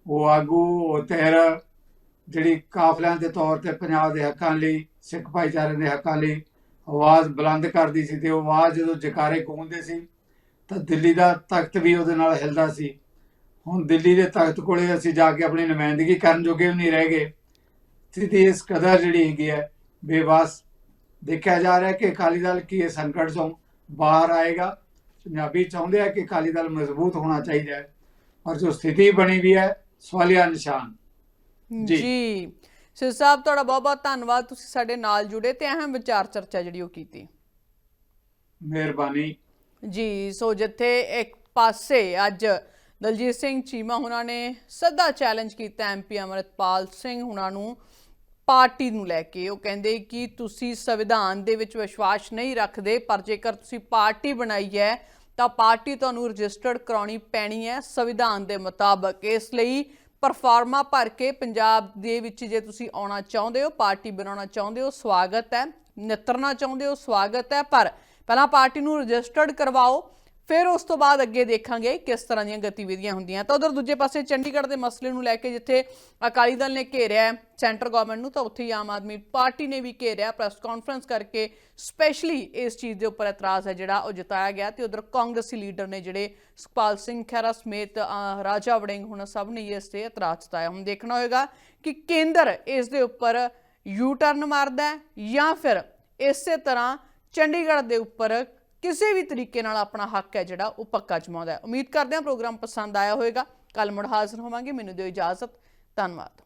B: ਉਹ ਆਗੂ, ਉਹ ਤਹਿਰ, ਜਿਹੜੀ ਕਾਫਲਿਆਂ ਦੇ ਤੌਰ ਤੇ ਪੰਜਾਬ ਦੇ ਹੱਕਾਂ ਲਈ, ਸਿੱਖ ਭਾਈਚਾਰੇ ਦੇ ਹੱਕਾਂ ਲਈ ਆਵਾਜ਼ ਬੁਲੰਦ ਕਰਦੀ ਸੀ ਤੇ ਉਹ ਆਵਾਜ਼ ਜਦੋਂ ਜਕਾਰੇ ਗੂੰਜਦੇ ਸੀ, ਤਾਂ ਦਿੱਲੀ ਦਾ ਤਖਤ ਵੀ ਉਹਦੇ ਨਾਲ ਹਿਲਦਾ ਸੀ। ਹੁਣ ਦਿੱਲੀ ਦੇ ਤਖਤ ਕੋਲੇ ਅਸੀਂ ਜਾ ਕੇ ਆਪਣੀ ਨੁਮਾਇੰਦਗੀ ਕਰਨ ਜੋਗੇ ਵੀ ਨਹੀਂ ਰਹਿ ਗਏ। ਸਥਿਤੀ ਇਸ ਕਦਰ ਜਿਹੜੀ ਹੈਗੀ ਹੈ ਬੇਵਸ ਦੇਖਿਆ ਜਾ ਰਿਹਾ ਕਿ ਅਕਾਲੀ ਦਲ ਕੀ ਇਹ ਸੰਕਟ ਤੋਂ ਬਾਹਰ ਆਏਗਾ। ਪੰਜਾਬੀ ਚਾਹੁੰਦੇ ਆ ਕਿ ਅਕਾਲੀ ਦਲ ਮਜ਼ਬੂਤ ਹੋਣਾ ਚਾਹੀਦਾ ਹੈ। ਔਰ ਜੋ ਸਥਿਤੀ ਬਣੀ ਵੀ ਹੈ ਸਵਾਲੀਆ ਨਿਸ਼ਾਨ। ਜੀ।
A: ਜੀ। ਸਿਰ ਸਾਹਿਬ ਤੁਹਾਡਾ ਬਹੁਤ ਬਹੁਤ ਧੰਨਵਾਦ। ਤੁਸੀਂ ਸਾਡੇ ਨਾਲ ਜੁੜੇ ਤੇ ਅਹਿਮ ਵਿਚਾਰ ਚਰਚਾ ਜਿਹੜੀ ਉਹ ਕੀਤੀ।
B: ਮਿਹਰਬਾਨੀ।
A: ਜੀ ਸੋ ਜਿੱਥੇ ਇੱਕ ਪਾਸੇ ਅੱਜ ਦਲਜੀਤ ਸਿੰਘ ਚੀਮਾ ਉਹਨਾਂ ਨੇ ਸਦਾ ਚੈਲੰਜ ਕੀਤਾ ਐਮਪੀ ਅਮਰਿਤਪਾਲ ਸਿੰਘ ਹੁਣਾਂ ਨੂੰ ਪਾਰਟੀ ਨੂੰ ਲੈ ਕੇ। ਉਹ ਕਹਿੰਦੇ ਕਿ ਤੁਸੀਂ ਸੰਵਿਧਾਨ ਦੇ ਵਿੱਚ ਵਿਸ਼ਵਾਸ ਨਹੀਂ ਰੱਖਦੇ, ਪਰ ਜੇਕਰ ਤੁਸੀਂ ਪਾਰਟੀ ਬਣਾਈ ਹੈ, ਤਾਂ ਪਾਰਟੀ ਤੁਹਾਨੂੰ ਰਜਿਸਟਰਡ ਕਰਾਉਣੀ ਪੈਣੀ ਹੈ ਸੰਵਿਧਾਨ ਦੇ ਮੁਤਾਬਕ। ਇਸ ਲਈ ਪਰਫਾਰਮਾ ਭਰ ਕੇ ਪੰਜਾਬ ਦੇ ਵਿੱਚ ਜੇ ਤੁਸੀਂ ਆਉਣਾ ਚਾਹੁੰਦੇ ਹੋ, ਪਾਰਟੀ ਬਣਾਉਣਾ ਚਾਹੁੰਦੇ ਹੋ, ਸਵਾਗਤ ਹੈ। ਨਿਤਰਨਾ ਚਾਹੁੰਦੇ ਹੋ, ਸਵਾਗਤ ਹੈ। ਪਰ ਪਹਿਲਾਂ ਪਾਰਟੀ ਨੂੰ ਰਜਿਸਟਰਡ ਕਰਵਾਓ। ਫਿਰ ਉਸ ਤੋਂ ਬਾਅਦ ਅੱਗੇ ਦੇਖਾਂਗੇ ਕਿਸ ਤਰ੍ਹਾਂ ਦੀਆਂ ਗਤੀਵਿਧੀਆਂ ਹੁੰਦੀਆਂ। ਤਾਂ ਉਧਰ ਦੂਜੇ ਪਾਸੇ ਚੰਡੀਗੜ੍ਹ ਦੇ ਮਸਲੇ ਨੂੰ ਲੈ ਕੇ ਜਿੱਥੇ ਅਕਾਲੀ ਦਲ ਨੇ ਘੇਰਿਆ ਸੈਂਟਰ ਗਵਰਨਮੈਂਟ ਨੂੰ, ਤਾਂ ਉੱਥੇ ਹੀ ਆਮ ਆਦਮੀ ਪਾਰਟੀ ਨੇ ਵੀ ਘੇਰਿਆ ਪ੍ਰੈਸ ਕਾਨਫਰੰਸ ਕਰਕੇ ਸਪੈਸ਼ਲੀ ਇਸ ਚੀਜ਼ ਦੇ ਉੱਪਰ ਇਤਰਾਜ਼ ਹੈ ਜਿਹੜਾ ਉਹ ਜਤਾਇਆ ਗਿਆ ਤੇ ਉਧਰ ਕਾਂਗਰਸੀ ਲੀਡਰ ਨੇ ਜਿਹੜੇ ਸੁਖਪਾਲ ਸਿੰਘ ਖਹਿਰਾ ਸਮੇਤ ਰਾਜਾ ਵੜਿੰਗ ਹੁਣ ਸਭ ਨੇ ਇਸ ਤੇ ਇਤਰਾਜ਼ ਜਤਾਇਆ। ਹੁਣ ਦੇਖਣਾ ਹੋਏਗਾ ਕਿ ਕੇਂਦਰ ਇਸ ਦੇ ਉੱਪਰ ਯੂ ਟਰਨ ਮਾਰਦਾ ਹੈ ਜਾਂ ਫਿਰ ਇਸੇ ਤਰ੍ਹਾਂ ਚੰਡੀਗੜ੍ਹ ਦੇ ਉੱਪਰ ਕਿਸੇ ਵੀ ਤਰੀਕੇ ਨਾਲ ਆਪਣਾ ਹੱਕ ਹੈ ਜਿਹੜਾ ਉਹ ਪੱਕਾ ਜਮਾਉਂਦਾ ਹੈ। ਉਮੀਦ ਕਰਦੇ ਹਾਂ ਪ੍ਰੋਗਰਾਮ ਪਸੰਦ ਆਇਆ ਹੋਵੇਗਾ। ਕੱਲ ਮੁੜ ਹਾਜ਼ਰ ਹੋਵਾਂਗੇ। ਮੈਨੂੰ ਦਿਓ ਇਜਾਜ਼ਤ। ਧੰਨਵਾਦ।